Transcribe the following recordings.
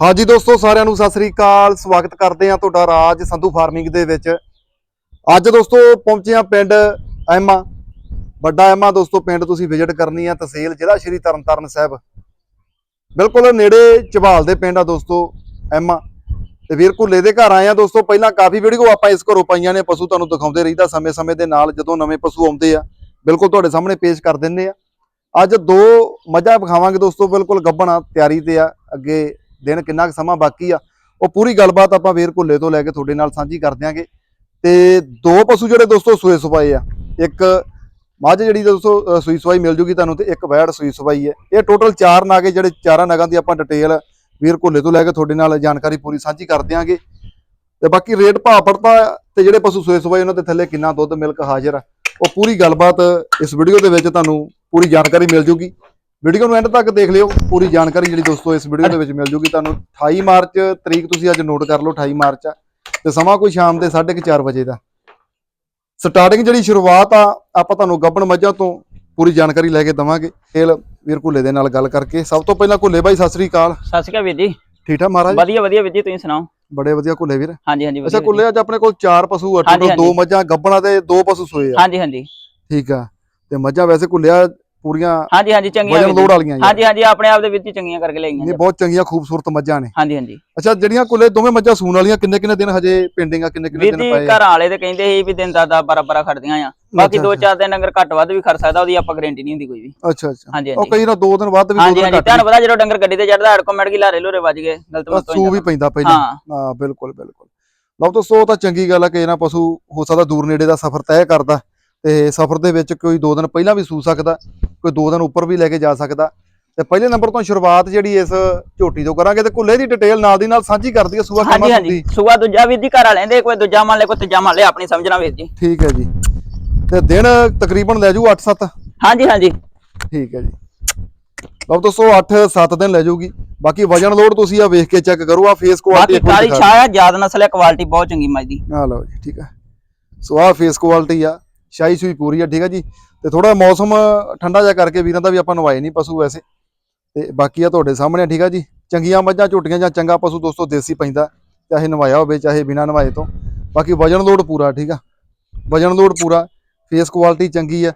ਹਾਂਜੀ ਦੋਸਤੋ, ਸਾਰਿਆਂ ਨੂੰ ਸਤਿ ਸ੍ਰੀ ਅਕਾਲ। ਸਵਾਗਤ ਕਰਦੇ ਹਾਂ ਤੁਹਾਡਾ ਰਾਜ ਸੰਧੂ ਫਾਰਮਿੰਗ ਦੇ ਵਿੱਚ। ਅੱਜ ਦੋਸਤੋ, ਪਹੁੰਚੇ ਹਾਂ ਪਿੰਡ ਐਮਾ। ਵੱਡਾ ਐਮਾ ਦੋਸਤੋ, ਪਿੰਡ ਤੁਸੀਂ ਵਿਜ਼ਿਟ ਕਰਨੀ ਆ ਤਹਿਸੀਲ ਜ਼ਿਲ੍ਹਾ ਸ਼੍ਰੀ ਤਰਨਤਾਰਨ ਸਾਹਿਬ। ਬਿਲਕੁਲ ਨੇੜੇ ਝਬਾਲ ਦੇ ਪਿੰਡ ਆ ਦੋਸਤੋ, ਐਮਾ। ਤੇ ਵੀਰ ਘੁੱਲੇ ਦੇ ਘਰ ਆਏ ਆ ਦੋਸਤੋ, ਪਹਿਲਾਂ ਕਾਫੀ ਵੀਡੀਓ ਆਪਾਂ ਇਸ ਘਰੋਂ ਪਾਈਆਂ ਨੇ, ਪਸ਼ੂ ਤੁਹਾਨੂੰ ਦਿਖਾਉਂਦੇ ਰਹੀਦਾ ਸਮੇਂ-ਸਮੇਂ ਦੇ ਨਾਲ, ਜਦੋਂ ਨਵੇਂ ਪਸ਼ੂ ਆਉਂਦੇ ਆ। ਬਿਲਕੁਲ ਤੁਹਾਡੇ ਸਾਹਮਣੇ ਪੇਸ਼ ਕਰ ਦਿੰਦੇ ਆ। ਅੱਜ ਦੋ ਮੱਝਾਂ ਵਿਖਾਵਾਂਗੇ ਦੋਸਤੋ, ਬਿਲਕੁਲ ਗੱਭਣਾ ਤਿਆਰੀ ਤੇ ਆ, ਅੱਗੇ ਦਿਨ ਕਿੰਨਾ ਕੁ ਸਮਾਂ ਬਾਕੀ ਆ। ਉਹ ਪੂਰੀ ਗੱਲਬਾਤ ਆਪਾਂ ਵੀਰ ਘੁੱਲੇ ਤੋਂ ਲੈ ਕੇ ਤੁਹਾਡੇ ਨਾਲ ਸਾਂਝੀ ਕਰ ਦਿਆਂਗੇ। ਤੇ ਦੋ ਪਸ਼ੂ ਜਿਹੜੇ ਦੋਸਤੋ ਸੂਏ ਸੁਬਾਏ ਆ। ਇੱਕ ਮੱਝ ਜਿਹੜੀ ਦੋਸਤੋ ਸੂਈ ਸਵਾਈ ਮਿਲ ਜੂਗੀ ਤੁਹਾਨੂੰ ਤੇ ਇੱਕ ਵੈੜ ਸੂਈ ਸਵਾਈ ਹੈ। ਇਹ ਟੋਟਲ ਚਾਰ ਨਾਗੇ ਜਿਹੜੇ ਚਾਰਾਂ ਨਾਗਾਂ ਦੀ ਆਪਾਂ ਡਿਟੇਲ ਵੀਰ ਘੁੱਲੇ ਤੋਂ ਲੈ ਕੇ ਤੁਹਾਡੇ ਨਾਲ ਜਾਣਕਾਰੀ ਪੂਰੀ ਸਾਂਝੀ ਕਰ ਦਿਆਂਗੇ। ਤੇ ਬਾਕੀ ਰੇਟ ਭਾਅ ਪੜਤਾ ਤੇ ਜਿਹੜੇ ਪਸ਼ੂ ਸੂਏ ਸਵਾਈ ਉਹਨਾਂ ਦੇ ਥੱਲੇ ਕਿੰਨਾ ਦੁੱਧ, ਮਿਲਕ ਹਾਜ਼ਰ ਆ। ਉਹ ਪੂਰੀ ਗੱਲਬਾਤ ਇਸ ਵੀਡੀਓ ਦੇ ਵਿੱਚ ਤੁਹਾਨੂੰ ਪੂਰੀ ਜਾਣਕਾਰੀ ਮਿਲ ਜੂਗੀ। ਵੀਡੀਓ ਨੂੰ ਐਂਡ ਤੱਕ ਦੇਖ ਲਿਓ। ਪੂਰੀ ਜਾਣਕਾਰੀ ਜਿਹੜੀ ਦੋਸਤੋ ਇਸ ਵੀਡੀਓ ਦੇ ਵਿੱਚ ਮਿਲ ਜੂਗੀ ਤੁਹਾਨੂੰ 28 ਮਾਰਚ ਤਰੀਕ ਤੁਸੀਂ ਅੱਜ ਨੋਟ ਕਰ ਲਓ 28 ਮਾਰਚ ਆ। ਤੇ ਸਮਾਂ ਕੋਈ ਸ਼ਾਮ ਦੇ 4:30 ਵਜੇ ਦਾ। ਸਟਾਰਟਿੰਗ ਜਿਹੜੀ ਸ਼ੁਰੂਆਤ ਆ ਆਪਾਂ ਤੁਹਾਨੂੰ ਗੱਬਣ ਮੱਝਾਂ ਤੋਂ ਪੂਰੀ ਜਾਣਕਾਰੀ ਲੈ ਕੇ ਦਵਾਂਗੇ। ਤੇਲ ਵੀਰ ਘੁੱਲੇ ਦੇ ਨਾਲ ਗੱਲ ਕਰਕੇ। ਸਭ ਤੋਂ ਪਹਿਲਾਂ ਘੁੱਲੇ ਬਾਈ ਸਤਿ ਸ੍ਰੀ ਅਕਾਲ। ਸਤਿ ਸ਼੍ਰੀ ਅਕਾਲ ਵੀਰ ਜੀ। ਠੀਕ ਠਾਕ ਮਹਾਰਾਜ? ਵਧੀਆ ਵਧੀਆ ਵੀਰ ਜੀ ਤੁਸੀਂ ਸੁਣਾਓ? ਬੜੇ ਵਧੀਆ ਘੁੱਲੇ ਵੀਰ। ਹਾਂਜੀ ਹਾਂਜੀ ਅੱਛਾ ਘੁੱਲੇ ਅੱਜ ਆਪਣੇ ਕੋਲ ਚਾਰ ਪਸ਼ੂ ਆ। ਟੋਟਲ ਦੋ। ਮੱਝਾਂ ਗੱਬਣਾ ਤੇ ਦੋ ਪਸ਼ੂ ਸੋਏ ਆ। ਹਾਂਜੀ ਹਾਂਜੀ। ਠੀਕ ਆ। ਤੇ ਮੱਝਾਂ ਵੈਸੇ ਘੁੱਲਿਆ ਪੂਰੀਆਂ ਹਾਂਜੀ ਹਾਂਜੀ ਚੰਗੀਆਂ ਵਜਨ ਵਾਲੀਆਂ। ਹਾਂਜੀ ਹਾਂਜੀ ਆਪਣੇ ਆਪ ਦੇ ਵਿੱਚ ਹੀ ਚੰਗੀਆਂ ਕਰਕੇ ਲਈਆਂ ਨਹੀਂ ਬਹੁਤ ਚੰਗੀਆਂ ਖੂਬਸੂਰਤ ਮੱਝਾਂ ਨੇ। ਹਾਂਜੀ ਹਾਂਜੀ। ਅੱਛਾ ਜਿਹੜੀਆਂ ਕੁੱਲੇ ਦੋਵੇਂ ਮੱਝਾਂ ਸੂਣ ਵਾਲੀਆਂ ਕਿੰਨੇ ਕਿੰਨੇ ਦਿਨ ਹਜੇ ਪਿੰਡਿੰਗ ਆ ਕਿੰਨੇ ਕਿੰਨੇ ਦਿਨ ਜੀ ਪਏ ਆ? ਘਰਾਂ ਵਾਲੇ ਤੇ ਕਹਿੰਦੇ ਸੀ ਵੀ ਦਿਨ ਦਾ ਦਾ ਬਰਾਬਰ ਖੜਦੀਆਂ ਆ। ਬਾਕੀ ਦੋ ਚਾਰ ਦਿਨ ਡੰਗਰ ਘੱਟ ਵੱਧ ਵੀ ਖੜ ਸਕਦਾ ਉਹਦੀ ਆਪਾਂ ਗਾਰੰਟੀ ਨਹੀਂ ਹੁੰਦੀ ਕੋਈ ਵੀ। ਅੱਛਾ ਅੱਛਾ। ਹਾਂਜੀ ਉਹ ਹਾਂਜੀ। ਕਈ ਨਾ ਦੋ ਦਿਨ ਵੱਧ ਵੀ ਦੋ ਹਾਂਜੀ ਦਿਨ ਹਾਂਜੀ। ਘੱਟ ਤੁਹਾਨੂੰ ਪਤਾ ਜਦੋਂ ਡੰਗਰ ਗੱਡੀ ਤੇ ਚੜਦਾ ਆਟੋਮੈਟਿਕ ਹੀ ਲਾਰੇ ਲੋਰੇ ਵੱਜ ਗਏ ਗਲਤ ਵੀ। ਮਤ ਸੂ ਵੀ ਪੈਂਦਾ ਪਹਿਲਾਂ ਹਾਂ। ਹਾਂ ਬਿਲਕੁਲ ਬਿਲਕੁਲ। ਲਓ ਦੋਸਤੋ ਤਾਂ ਚੰਗੀ ਗੱਲ ਹੈ ਕਿ ਇਹਨਾਂ ਪਸ਼ੂ ਹੋ ਸਕਦਾ ਦੂਰ ਨੇੜੇ ਦਾ ਸਫ਼ਰ ਤੈਅ ਕਰਦਾ। ਤੇ ਸਫ਼ਰ ਦੇ ਵਿੱਚ ਕੋਈ ਦੋ ਦਿਨ ਪਹਿਲਾਂ ਵੀ ਸੂ ਸਕਦਾ ਕੋਈ ਦੋ ਦਿਨ ਉੱਪਰ ਵੀ ਲੈ ਕੇ ਜਾ ਸਕਦਾ। ਤੇ ਪਹਿਲੇ ਨੰਬਰ ਤੋਂ ਸ਼ੁਰੂਆਤ ਜਿਹੜੀ ਇਸ ਝੋਟੀ ਤੋਂ ਕਰਾਂਗੇ ਤੇ ਕੁੱਲੇ ਦੀ ਡਿਟੇਲ ਨਾਲ ਦੀ ਨਾਲ ਸਾਂਝੀ ਕਰ ਦਈਏ ਸੂਆ ਕਮਾ ਹਾਂਜੀ। ਸੂਆ ਦੂਜਾ ਵੀਰ ਜੀ ਘਰ ਵਾਲਿਆਂ ਦੇ ਕੋਈ ਦੂਜਾ ਮੰਨ ਲੈ ਕੋਈ ਤੀਜਾ ਮੰਨ ਲੈ ਆਪਣੀ ਸਮਝਣਾ ਵੀਰ ਜੀ। ਠੀਕ ਹੈ ਜੀ। ਤੇ ਦਿਨ ਤਕਰੀਬਨ ਲੈ ਜੂ 8-7 ਹਾਂਜੀ ਹਾਂਜੀ। ਠੀਕ ਹੈ ਜੀ। ਲਓ ਦੋਸਤੋ 8-7 ਦਿਨ ਲੈ ਜਾਊਗੀ ਬਾਕੀ ਵਜਨ ਲੋਡ ਤੁਸੀਂ ਆ ਵੇਖ ਕੇ ਚੈੱਕ ਕਰੋ ਆ ਫੇਸ ਕੁਆਲਿਟੀ ਬਾਕੀ ਕਾਲੀ ਛਾਇਆ ਯਾਦ ਨਸਲ ਹੈ ਕੁਆਲਿਟੀ ਬਹੁਤ ਚੰਗੀ ਮੱਝ ਦੀ। ਆ ਲਓ ਜੀ ਠੀਕ ਹੈ। ਸੋ ਆ ਫੇਸ ਕੁਆਲਿਟੀ ਆ। ਸ਼ਾਈ ਸੂਈ ਪੂਰੀ ਆ ਠੀਕ ਹੈ ਜੀ। ਤੇ ਥੋੜਾ ਮੌਸਮ ਠੰਡਾ ਜਿਹਾ ਕਰਕੇ ਵੀਰਾਂ ਦਾ ਵੀ ਆਪਾਂ ਨਵਾਏ ਨਹੀਂ ਪਸ਼ੂ ਵੈਸੇ। ਤੇ ਬਾਕੀ ਆ ਤੁਹਾਡੇ ਸਾਹਮਣੇ ਆ, ਠੀਕ ਆ ਜੀ। ਚੰਗੀਆਂ ਮੱਝਾਂ ਝੋਟੀਆਂ ਜਾਂ ਚੰਗਾ ਪਸ਼ੂ ਦੋਸਤੋ ਦੇਸੀ ਪੈਂਦਾ ਚਾਹੇ ਨਵਾਇਆ ਹੋਵੇ ਚਾਹੇ ਬਿਨਾ ਨਵਾਏ ਤੋਂ। ਬਾਕੀ ਵਜਨ ਲੋਡ ਪੂਰਾ ਠੀਕ ਆ। ਵਜਨ ਲੋਡ ਪੂਰਾ ਫੇਸ ਕੁਆਲਿਟੀ ਚੰਗੀ ਆ।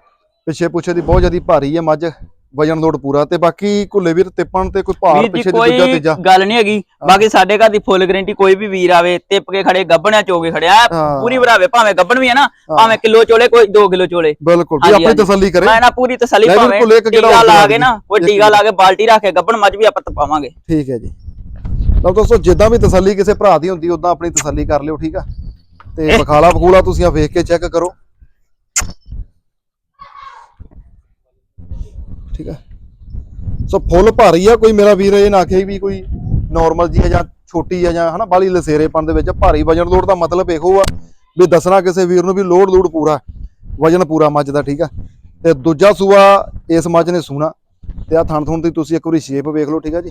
ਪਿੱਛੇ ਪੁੱਛੇ ਦੀ ਬਹੁਤ ਜ਼ਿਆਦਾ ਭਾਰੀ ਆ ਮੱਝ। ਵਜਨ ਲੋਡ ਪੂਰਾ ਤੇ ਬਾਕੀ ਘੁੱਲੇ ਵੀਰ ਤਿੱਪਣ ਤੇ ਕੋਈ ਭਾਰ ਪਿੱਛੇ ਦੀ ਦੂਜਾ ਤੀਜਾ। ਗੱਲ ਨਹੀਂ ਹੈਗੀ। ਬਾਕੀ ਸਾਡੇ ਘਰ ਦੀ ਫੁੱਲ ਗਾਰੰਟੀ ਕੋਈ ਵੀ ਵੀਰ ਆਵੇ ਟਿੱਪ ਕੇ ਖੜੇ ਗੱਬਣਿਆ ਚੋਗੇ ਖੜਿਆ ਪੂਰੀ ਭਰਾਵੇ ਭਾਵੇਂ ਗੱਬਣ ਵੀ ਹੈ ਨਾ ਭਾਵੇਂ ਕਿਲੋ ਚੋਲੇ ਕੋਈ 2 ਕਿਲੋ ਚੋਲੇ। ਬਿਲਕੁਲ ਵੀ ਆਪਣੀ। ਤਸੱਲੀ ਕਰੇ। ਮੈਂ ਨਾ ਪੂਰੀ ਤਸੱਲੀ ਭਾਵੇਂ ਬਿਲਕੁਲ ਇੱਕ ਜਿਹੜਾ ਟੀਕਾ ਲਾ ਕੇ ਨਾ ਉਹ ਟੀਕਾ ਲਾ ਕੇ ਬਾਲਟੀ ਰੱਖ ਕੇ ਗੱਬਣ ਮੱਝ ਵੀ ਆਪਾਂ ਤਪਾਵਾਂਗੇ। ਠੀਕ ਹੈ ਜੀ। ਲਓ ਦੋਸਤੋ ਜਿੱਦਾਂ ਵੀ ਤਸੱਲੀ ਕਿਸੇ ਭਰਾ ਦੀ ਹੁੰਦੀ ਉਦਾਂ ਆਪਣੀ ਤਸੱਲੀ ਕਰ ਲਿਓ ਠੀਕ ਆ? ਤੇ ਬਖਾਲਾ ਬਖੂਲਾ ਤੁਸੀਂ ਆ ਵੇਖ ਕੇ ਚੈੱਕ ਕਰੋ। ਠੀਕ ਹੈ। ਸੋ ਫੁੱਲ ਭਾਰੀ ਆ, ਕੋਈ ਮੇਰਾ ਵੀਰ ਇਹ ਨਾ ਆਖੇ ਵੀ ਕੋਈ ਨਾਰਮਲ ਜੀ ਆ ਜਾਂ ਛੋਟੀ ਆ ਜਾਂ ਹਨਾ ਬਾਲੀ ਲਸੇਰੇਪਣ ਦੇ ਵਿੱਚ ਭਾਰੀ ਵਜਨ ਲੋਡ ਦਾ ਮਤਲਬ ਇਹੋ ਆ ਵੀ ਦੱਸਣਾ ਕਿਸੇ ਵੀਰ ਨੂੰ ਵੀ ਲੋਡ ਲੋਡ ਪੂਰਾ, ਵਜਨ ਪੂਰਾ ਮੱਝ ਦਾ, ਠੀਕ ਆ। ਤੇ ਦੂਜਾ ਸੂਆ ਇਸ ਮੱਝ ਨੇ ਸੂਣਾ। ਤੇ ਆ ਥਣ ਥੁਣ ਦੀ ਤੁਸੀਂ ਇੱਕ ਵਾਰੀ ਸ਼ੇਪ ਵੇਖ ਲਓ, ਠੀਕ ਆ ਜੀ।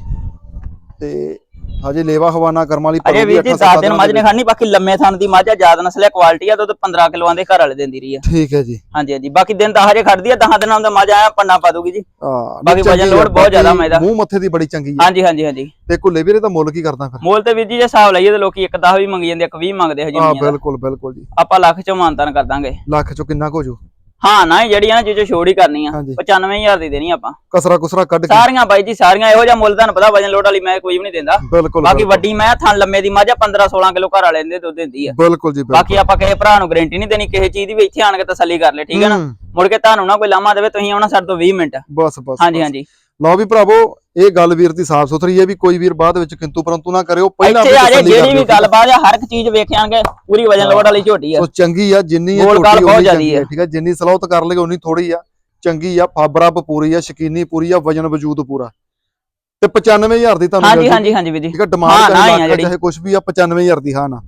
ਤੇ ਹਜੇ ਲੇਵਾ ਹਵਾਨਾ ਕਰਮ ਵਾਲੀ ਅਜੇ ਵੀਰ ਜੀ ਅੱਠਾਂ ਸੱਤਾਂ 10 ਦਿਨ ਮੱਝ ਨੇ ਖਾਣੀ ਬਾਕੀ ਲੰਮੇ ਥਣ ਦੀ ਮੱਝ ਆ ਜ਼ਿਆਦਾ ਨਸਲ ਹੈ ਕੁਆਲਿਟੀ ਆ ਦੁੱਧ 15 ਕਿਲੋਆਂ ਦੇ ਘਰ ਵਾਲੇ ਦਿੰਦੀ ਰਹੀ ਆ। ਠੀਕ ਹੈ ਜੀ। ਹਾਂਜੀ ਹਾਂਜੀ। ਬਾਕੀ ਦਿਨ ਤਾਂ ਹਜੇ ਖੜਦੀ ਆ 10 ਦਿਨਾਂ ਦਾ ਮੱਝ ਆਇਆ ਪੰਨਾ ਪਾ ਦੂਗੀ ਜੀ। ਹਾਂ ਬਾਕੀ ਵਜਨ ਲੋਡ ਬਹੁਤ ਜ਼ਿਆਦਾ ਬਾਕੀ ਮੈਂ ਇਹਦਾ। ਮੂੰਹ ਮੱਥੇ ਦੀ ਬੜੀ ਚੰਗੀ ਆ। ਹਾਂਜੀ ਹਾਂਜੀ ਹਾਂਜੀ। ਤੇ ਕੁੱਲੇ ਵੀਰੇ ਦਾ ਮੁੱਲ ਕੀ ਕਰਦਾ ਫਿਰ? ਮੋਲ ਤੇ ਵੀਰ ਜੀ ਜੇ ਹਿਸਾਬ ਲਈਏ ਤੇ ਲੋਕੀ ਇੱਕ 10 ਵੀ ਮੰਗੀ ਜਾਂਦੇ ਇੱਕ 20 ਮੰਗਦੇ ਹਜੇ ਹਾਂ। ਬਿਲਕੁਲ ਬਿਲਕੁਲ ਜੀ। ਆਪਾਂ ਲੱਖ ਚੋਂ ਮਾਨਤਾਨ ਕਰ ਦਾਂਗੇ। ਲੱਖ ਚੋਂ ਕਿੰਨਾ ਕੁ ਹੋ ਜੂ ਹਾਂ ਨਾ ਇਹ ਜਿਹੜੀਆਂ ਜਿਹੋ ਛੋੜ ਹੀ ਕਰਨੀ ਆ ਹਾਂਜੀ। 95000 ਦੀ ਦੇਣੀ ਆਪਾਂ। ਕਸਰਾ ਕੁਸਰਾ ਕੱਢ ਕੇ। ਸਾਰੀਆਂ ਬਾਈ ਜੀ ਸਾਰੀਆਂ ਇਹੋ ਜਿਹਾ ਮੁੱਲ ਤੁਹਾਨੂੰ ਪਤਾ ਵਜਨ ਲੋਡ ਵਾਲੀ ਮੈਂ ਕੋਈ ਵੀ ਨਹੀਂ ਦਿੰਦਾ। ਬਿਲਕੁਲ ਬਾਕੀ ਬਿਲਕੁਲ, ਵੱਡੀ ਮੈਂ ਥਣ ਲੰਮੇ ਦੀ ਮੱਝ ਆ 15 16 ਕਿਲੋ ਘਰ ਵਾਲੇ ਦੇ ਦੁੱਧ ਦਿੰਦੀ ਆ। ਬਿਲਕੁਲ ਜੀ ਬਿਲਕੁਲ। ਬਾਕੀ ਆਪਾਂ ਕਿਸੇ ਭਰਾ ਨੂੰ ਗਾਰੰਟੀ ਨਹੀਂ ਦੇਣੀ ਕਿਸੇ ਚੀਜ਼ ਦੀ ਵੀ ਇੱਥੇ ਆਣ ਕੇ ਤਸੱਲੀ ਕਰ ਲੈ ਠੀਕ ਹੈ ਨਾ? ਹੂੰ, ਮੁੜ ਕੇ ਤੁਹਾਨੂੰ ਨਾ ਕੋਈ ਲਾਮਾ ਦੇਵੇ ਤੁਸੀਂ ਆਉਣਾ ਸਾਡੇ ਤੋਂ 20 ਮਿੰਟ। ਬਸ ਬਸ ਹਾਂਜੀ ਬਸ। ਹਾਂਜੀ। ਲਓ ਵੀ ਭਰਾਵੋ ਇਹ ਗੱਲ ਵੀਰ ਦੀ ਸਾਫ਼ ਸੁਥਰੀ ਹੈ ਵੀ ਕੋਈ ਵੀਰ ਬਾਅਦ ਵਿੱਚ ਕਿੰਤੂ ਪਰੰਤੂ ਨਾ ਕਰਿਓ ਪਹਿਲਾਂ ਇੱਥੇ ਆ ਜੇ ਕਰ ਜਿਹੜੀ ਵੀ। ਗੱਲਬਾਤ ਆ ਹਰ ਇੱਕ ਚੀਜ਼ ਵੇਖਿਆਂਗੇ ਪੂਰੀ ਵਜਨ ਲੋਡ ਵਾਲੀ ਝੋਟੀ ਆ ਸੋ ਚੰਗੀ ਆ ਜਿੰਨੀ ਗਾਲ ਝੋਟੀ ਬਹੁਤ ਜ਼ਿਆਦੀ ਆ। ਠੀਕ ਆ ਜਿੰਨੀ ਸਲਾਹਤ ਕਰ ਲਗੇ ਉਨੀ ਥੋੜੀ ਆ। ਚੰਗੀ ਆ ਫਾਬਰਾ ਪੂਰੀ ਆ ਸ਼ਕੀਨੀ ਪੂਰੀ ਆ ਵਜਨ ਵਜੂਦ ਪੂਰਾ। ਤੇ 95000 ਦੀ ਤੁਹਾਨੂੰ ਹਾਂਜੀ। ਹਾਂਜੀ ਹਾਂਜੀ ਵੀਰ ਜੀ। ਠੀਕ ਡਿਮਾਂਡ ਹਾਂ, ਹੀ ਆ ਚਾਹੇ ਕੁਝ ਵੀ ਆ 95000 ਦੀ ਹਾਂ ਨਾ।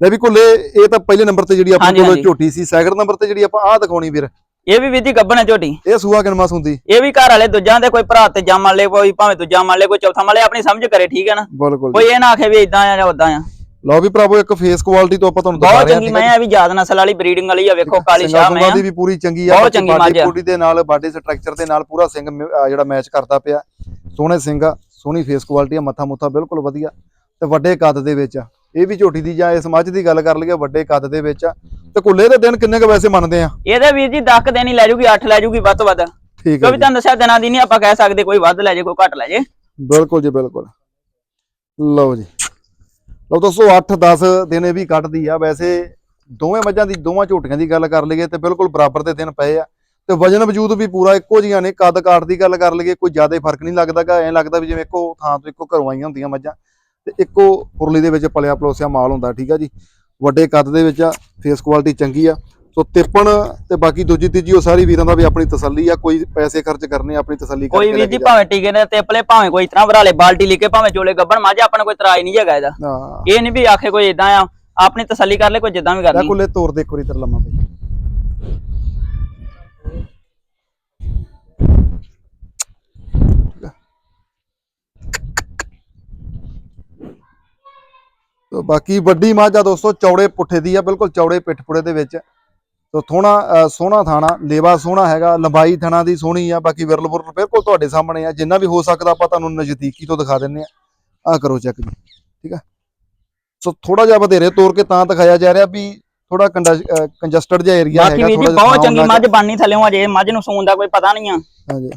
ਲੈ ਵੀ ਕੋਲੇ ਇਹ ਤਾਂ ਪਹਿਲੇ ਨੰਬਰ ਤੇ ਜਿਹੜੀ ਆਪਣੇ ਕੋਲ। ਝੋਟੀ ਸੀ ਸੈਕਿੰਡ ਨੰਬਰ ਤੇ ਜਿਹੜੀ ਆਪਾਂ ਆਹ ਦਿਖਾਉਣੀ ਵੀਰ। ਇਹ ਵੀ ਜੀ ਗੱਬਣ ਝੋਟੀ। ਇਹ ਸੂਆ ਕਿੰਨਾ ਮਾਸ ਹੁੰਦੀ? ਇਹ ਵੀ ਘਰ ਵਾਲੇ ਦੂਜਿਆਂ ਦੇ ਕੋਈ ਭਰਾ ਤੇ ਮੰਨ ਲੈ ਕੋਈ ਭਾਵੇਂ ਦੂਜਾ ਮੰਨ ਲੈ ਕੋਈ ਚੌਥਾ ਮੰਨ ਲੈ ਆਪਣੀ ਸਮਝ ਕਰੇ ਠੀਕ ਹੈ ਨਾ? ਬਿਲਕੁਲ ਕੋਈ ਇਹ ਨਾ ਆਖੇ ਵੀ ਇਦਾਂ ਆ ਜਾਂ ਉਦਾਂ ਆ। ਲਓ ਵੀ ਭਰਾਵੋ ਇੱਕ ਫੇਸ ਕੁਆਲਿਟੀ ਤੋਂ ਆਪਾਂ ਤੁਹਾਨੂੰ ਦਿਖਾ ਬਹੁਤ ਰਹੇ ਹਾਂ ਚੰਗੀ ਮੈਂ ਆ ਵੀ ਯਾਦ ਨਸਲ ਵਾਲੀ ਬਰੀਡਿੰਗ ਵਾਲੀ ਆ ਵੇਖੋ ਕਾਲੀ ਸ਼ਾਹ ਮੈਂ ਦੀ ਵੀ ਪੂਰੀ ਚੰਗੀ ਆ ਬਹੁਤ ਚੰਗੀ ਬਾਡੀ ਆ। ਪੂਰੀ ਦੇ ਨਾਲ ਬਾਡੀ ਸਟਰਕਚਰ ਦੇ ਨਾਲ ਪੂਰਾ ਸਿੰਘ ਜਿਹੜਾ ਮੈਚ ਕਰਦਾ ਪਿਆ। ਸੋਹਣੇ ਸਿੰਘ ਆ ਸੋਹਣੀ ਫੇਸ ਕੁਆਲਿਟੀ ਆ ਮੱਥਾ ਮੁੱਥਾ ਬਿਲਕੁਲ ਵਧੀਆ। ਤੇ ਵੱਡੇ ਕੱਦ ਦੇ ਵਿੱਚ ਆ। ਇਹ ਵੀ ਝੋਟੀ ਦੀ ਜਾਂ ਇਸ ਮੱਝ ਦੀ ਗੱਲ ਕਰ ਲਈਏ ਵੱਡੇ ਕੱਦ ਦੇ ਵਿੱਚ ਆ ਤੇ ਕੁੱਲੇ ਦੇ ਦਿਨ ਕਿੰਨੇ ਕ ਵੈਸੇ ਮੰਨਦੇ ਆ? ਇਹਦੇ ਵੀਰ ਜੀ 10 ਦਿਨ ਹੀ ਲੈ ਜੂਗੀ 8 ਲੈ ਜੂਗੀ ਵੱਧ ਤੋਂ ਵੱਧ। ਠੀਕ ਹੈ ਕਿਉਂਕਿ ਜੀ। ਤੁਹਾਨੂੰ ਦੱਸਿਆ ਦਿਨਾਂ ਦੀ ਨਹੀਂ ਆਪਾਂ ਕਹਿ ਸਕਦੇ ਕੋਈ ਵੱਧ ਲੈ ਜੇ ਕੋਈ ਘੱਟ ਲੈ ਜੇ। ਬਿਲਕੁਲ ਜੀ ਬਿਲਕੁਲ। ਲਓ ਜੀ। ਲਓ ਦੋਸਤੋ 8-10 ਦਿਨ ਇਹ ਵੀ ਕੱਢਦੀ ਆ। ਵੈਸੇ ਦੋਵੇਂ ਮੱਝਾਂ ਦੀ ਦੋਵਾਂ ਝੋਟੀਆਂ ਦੀ ਗੱਲ ਕਰ ਲਈਏ ਤੇ ਬਿਲਕੁਲ ਬਰਾਬਰ ਦੇ ਦਿਨ ਪਏ ਆ। ਤੇ ਵਜਨ ਵਜੂਦ ਵੀ ਪੂਰਾ ਇੱਕੋ ਜੀਆਂ ਨੇ। ਕੱਦ ਕਾਠ ਦੀ ਗੱਲ ਕਰ ਲਈਏ ਕੋਈ ਜ਼ਿਆਦਾ ਫ਼ਰਕ ਨਹੀਂ ਲੱਗਦਾਗਾ। ਐਂ ਲੱਗਦਾ ਵੀ ਜਿਵੇਂ ਇੱਕੋ ਥਾਂ ਤੋਂ ਇੱਕੋ ਘਰੋਂ ਆਈਆਂ ਹੁੰਦੀਆਂ ਮੱਝਾਂ। ਤੇ ਇੱਕੋ ਪੁਰਲੀ ਦੇ ਵਿੱਚ ਪਲਿਆ ਪਲੋਸਿਆ ਮਾਲ ਹੁੰਦਾ ਠੀਕ ਆ ਜੀ? ਵੱਡੇ ਕੱਦ ਦੇ ਵਿੱਚ ਆ ਫੇਸ ਕੁਆਲਿਟੀ ਚੰਗੀ ਆ। ਸੋ ਤਿੱਪਣ ਤੇ ਬਾਕੀ ਦੂਜੀ ਤੀਜੀ ਉਹ ਸਾਰੀ ਵੀਰਾਂ ਦਾ ਵੀ ਆਪਣੀ ਤਸੱਲੀ ਆ ਕੋਈ ਪੈਸੇ ਖਰਚ ਕਰਨੇ ਆਪਣੀ ਤਸੱਲੀ ਕਰਕੇ ਕੋਈ ਵੀਰ ਲੈ ਜੀ ਭਾਵੇਂ ਟੀਕੇ ਨੇ ਤੇਪਲੇ ਭਾਵੇਂ ਕੋਈ ਇਤਨਾ ਭਰਾਲੇ ਬਾਲਟੀ ਲੈ ਕੇ ਭਾਵੇਂ ਚੋਲੇ ਗੱਬਣ ਮਾਝਾ ਆਪਣਾ ਕੋਈ ਤਰਾਜ ਨਹੀਂ ਹੈਗਾ ਇਹਦਾ। ਇਹ ਨਹੀਂ ਵੀ ਆਖੇ ਕੋਈ ਇਦਾਂ ਆ ਆਪਣੀ ਤਸੱਲੀ ਕਰ ਲੈ ਕੋਈ ਜਿੱਦਾਂ ਵੀ ਲੈ। ਕਰਨੀ ਕੁੱਲੇ ਤੋਰ ਦੇ ਇੱਕ ਵਾਰੀ ਤੇਰਾ ਲੰਮਾ ਪਈ ਤੋ ਬਾਕੀ ਵੱਡੀ ਮੱਝ ਆ ਦੋਸਤੋ ਚੌੜੇ ਪੁੱਠੇ ਦੀ ਆ ਬਿਲਕੁਲ ਚੌੜੇ ਪਿੱਠ ਪੁੜੇ ਦੇ ਵਿੱਚ। ਤੋ ਥੋਣਾ ਸੋਹਣਾ ਥਾਣਾ ਲੇਵਾ ਸੋਹਣਾ ਹੈਗਾ ਲੰਬਾਈ ਥਣਾ ਦੀ ਸੋਹਣੀ ਆ ਬਾਕੀ ਵਿਰਲ ਬੁਰਲ ਬਿਲਕੁਲ ਤੁਹਾਡੇ ਸਾਹਮਣੇ ਆ ਜਿੰਨਾ ਵੀ ਹੋ ਸਕਦਾ ਆਪਾਂ ਤੁਹਾਨੂੰ ਨਜ਼ਦੀਕੀ ਤੋਂ ਦਿਖਾ ਦਿੰਨੇ ਆ। ਆ ਕਰੋ ਚੈੱਕ ਜੀ ਠੀਕ ਆ? ਸੋ ਥੋੜਾ ਜਿਹਾ ਵਧੇਰੇ ਤੋਰ ਕੇ ਤਾਂ ਦਿਖਾਇਆ ਜਾ ਰਿਹਾ ਵੀ ਥੋੜਾ ਕੰਜਸਟਡ ਜਿਹਾ ਏਰੀਆ ਬਾਕੀ ਹੈਗਾ ਜਿਹਾ ਬਹੁਤ ਚੰਗੀ ਮੱਝ ਬਣਨੀ ਥੱਲੇੋਂ ਅਜੇ ਮੱਝ ਨੂੰ ਸੂਣ ਦਾ ਕੋਈ ਪਤਾ ਨਹੀਂ ਆ। ਹਾਂਜੀ।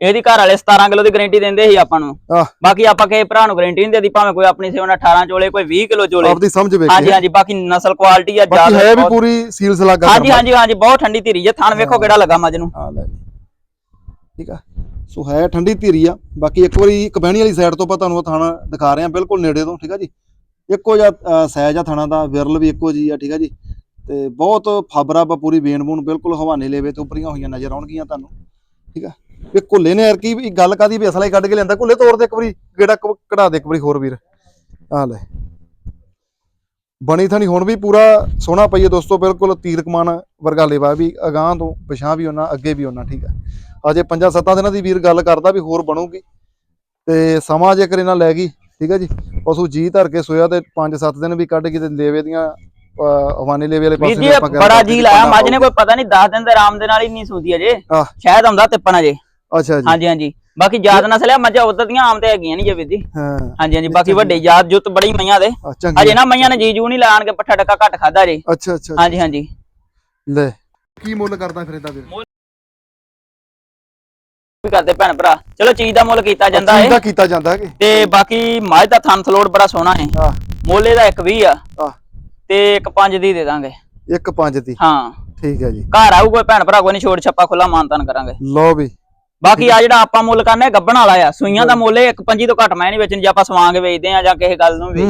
ਇਹਦੀ ਘਰ ਵਾਲੇ 17 ਕਿਲੋ ਦੀ ਗਾਰੰਟੀ ਦਿੰਦੇ ਸੀ ਆਪਾਂ ਨੂੰ। ਆਹ। ਬਾਕੀ ਆਪਾਂ ਕਿਸੇ ਭਰਾ ਨੂੰ ਗਾਰੰਟੀ ਨਹੀਂ ਦੇਦੀ ਭਾਵੇਂ ਕੋਈ ਆਪਣੀ ਸੇਵਨ 18 ਚੋਲੇ ਕੋਈ 20 ਕਿਲੋ ਚੋਲੇ। ਆਪਦੀ ਸਮਝ ਵੇਖੀ। ਹਾਂਜੀ ਹਾਂਜੀ ਬਾਕੀ ਨਸਲ ਕੁਆਲਿਟੀ ਆ ਬਾਕੀ ਹੈ ਵੀ ਬਹੁਤ- ਪੂਰੀ ਸੀਲਸ ਲੱਗਾ ਹਾਂਜੀ ਹਾਂਜੀ ਹਾਂਜੀ ਬਹੁਤ ਠੰਡੀ ਧੀਰੀ ਜੇ ਥਣ ਵੇਖੋ ਕਿਹੜਾ ਲੱਗਾ ਮੱਝ ਨੂੰ। ਆ ਲੈ ਜੀ। ਠੀਕ ਆ। ਸੋ ਹੈ ਠੰਡੀ ਧੀਰੀ ਆ। ਬਾਕੀ ਇੱਕ ਵਾਰੀ ਕਬੈਣੀ ਵਾਲੀ ਸਾਈਡ ਤੋਂ ਆਪਾਂ ਤੁਹਾਨੂੰ ਉਹ ਥਾਣਾ ਦਿਖਾ ਰਹੇ ਆ ਬਿਲਕੁਲ ਨੇੜੇ ਤੋਂ ਠੀਕ ਆ ਜੀ? ਇੱਕੋ ਜਿਹਾ ਸਾਈਜ਼ ਆ ਥਾਣਾ ਦਾ ਵਿਰਲ ਵੀ ਇੱਕੋ ਜੀ ਆ ਠੀਕ ਆ ਜੀ? ਤੇ ਬਹੁਤ ਫਾਬਰਾ ਪੂਰੀ ਵੇਨ ਬੂਨ ਬਿਲਕੁਲ ਹਵਾਨੇ ਲੇਵੇ ਤੋਂ ਉਪਰੀਆਂ ਹੋਈਆਂ ਨਜ਼ਰ ਆਉਣਗੀਆਂ ਤੁਹਾਨੂੰ ਠੀਕ ਆ? ਇਹ ਕੁੱਲੇ ਨੇ ਯਾਰ ਕੀ ਵੀ ਗੱਲ ਕਾਦੀ ਵੀ ਅਸਲਾ ਹੀ ਕੱਢ ਕੇ ਲਿਆਂਦਾ ਕੁੱਲੇ ਤੋੜ ਦੇ ਇੱਕ ਵਾਰੀ ਗੇੜਾ ਕਢਾ ਦੇ ਇੱਕ ਵਾਰੀ ਹੋਰ ਵੀਰ। ਆ ਲੈ। ਬਣੀ ਥਣੀ ਹੁਣ ਵੀ ਪੂਰਾ ਸੋਹਣਾ ਪਈਏ ਦੋਸਤੋ ਬਿਲਕੁਲ ਤੀਰ ਕਮਾਨ ਵਰਗਾ ਲੇਵਾ ਵੀ ਅਗਾਹ ਤੋਂ ਪਿਛਾਂ ਵੀ ਉਹਨਾਂ ਅੱਗੇ ਵੀ ਉਹਨਾਂ ਠੀਕ ਆ ਅਜੇ ਪੰਜਾਂ ਸੱਤਾਂ ਦਿਨਾਂ ਦੀ ਵੀਰ ਗੱਲ ਕਰਦਾ ਵੀ ਹੋਰ ਬਣੂਗੀ। ਤੇ ਸਮਾਂ ਜੇਕਰ ਇਹਨਾਂ ਲੈ ਗਈ ਠੀਕ ਹੈ ਜੀ ਪਸ਼ੂ ਜੀ ਧਰ ਕੇ ਸੋਇਆ ਤੇ 5-7 ਦਿਨ ਵੀ ਕੱਢ ਕੇ ਤੇ ਲੇਵੇ ਦੀਆਂ ਹਵਾਨੇ ਲੇਵੇ ਵਾਲੇ ਪਾਸੇ ਜੀ ਇਹ ਆਪਾਂ ਬੜਾ ਜੀ ਲਾਇਆ ਮੱਝ ਨੇ ਕੋਈ ਪਤਾ ਨਹੀਂ 10 ਦਿਨ ਦੇ ਆਰਾਮ ਦੇ ਨਾਲ ਹੀ ਨਹੀਂ ਸੁਣਦੀ ਅਜੇ। ਸ਼ਾਇਦ ਆਉਂਦਾ ਤਿੱਪਣ ਅਜੇ ਅੱਛਾ ਜੀ। ਹਾਂਜੀ ਹਾਂਜੀ। ਬਾਕੀ ਯਾਦ ਨਸਲ ਆ ਮੱਝਾਂ ਉਧਰ ਦੀਆਂ ਆਮ ਤੇ ਹੈਗੀਆਂ ਨਹੀਂ ਜੇ ਵੀਰ ਜੀ। ਹਾਂ। ਹਾਂਜੀ ਹਾਂਜੀ। ਬਾਕੀ ਵੱਡੇ ਯਾਦ ਜੁੱਤ ਬੜੀ ਮਈਆਂ ਦੇ। ਅਜੇ ਨਾ ਮਈਆਂ ਨੇ ਜੀ ਜੂ ਨਹੀਂ ਲਾਣ ਕੇ ਪੱਠਾ ਡੱਕਾ ਘੱਟ ਖਾਦਾ ਜੇ। ਅੱਛਾ ਅੱਛਾ ਹਾਂਜੀ ਹਾਂਜੀ। ਲੈ ਕੀ ਮੁੱਲ ਕਰਦਾ ਫਿਰ ਇਹਦਾ ਵੀਰ? ਵੀ ਕਰਦੇ ਭੈਣ ਭਰਾ? ਚਲੋ ਚੀਜ਼ ਦਾ ਮੁੱਲ ਕੀਤਾ ਜਾਂਦਾ ਚੀਜ਼ ਹੈ ਦਾ ਕੀਤਾ ਜਾਂਦਾ ਕਿ? ਤੇ ਬਾਕੀ ਮੱਝ ਦਾ ਥਣ ਥਲੋੜ ਬੜਾ ਸੋਹਣਾ ਹੈ। ਆ ਮੋਲੇ ਦਾ 120 ਆ। ਆ। ਤੇ 1.5 ਦੀ ਦੇ ਦਾਂਗੇ। ਇੱਕ ਪੰਜ ਦੀ। ਹਾਂ। ਠੀਕ ਹੈ ਜੀ। ਘਰ ਆਊ ਕੋਈ ਭੈਣ ਭਰਾ ਕੋਈ ਨਹੀਂ ਛੋੜ ਛੱਪਾ ਖੁੱਲਾ ਮਾਨਤਾਨ ਕਰਾਂਗੇ। ਲਓ ਵੀ। ਬਾਕੀ ਆ ਜਿਹੜਾ ਆਪਾਂ ਮੁੱਲ ਕਰਨਾ ਹੈ ਗੱਬਣ ਵਾਲਾ ਆ। ਸੂਈਆਂ ਦਾ ਮੁੱਲ 1.25 ਤੋਂ ਘੱਟ ਮੈਂ ਨਹੀਂ ਵੇਚਣ ਜੇ ਆਪਾਂ ਸਵਾਂਗ ਵੇਚਦੇ ਆ ਜਾਂ ਕਿਸੇ ਗੱਲ ਨੂੰ ਵੀ।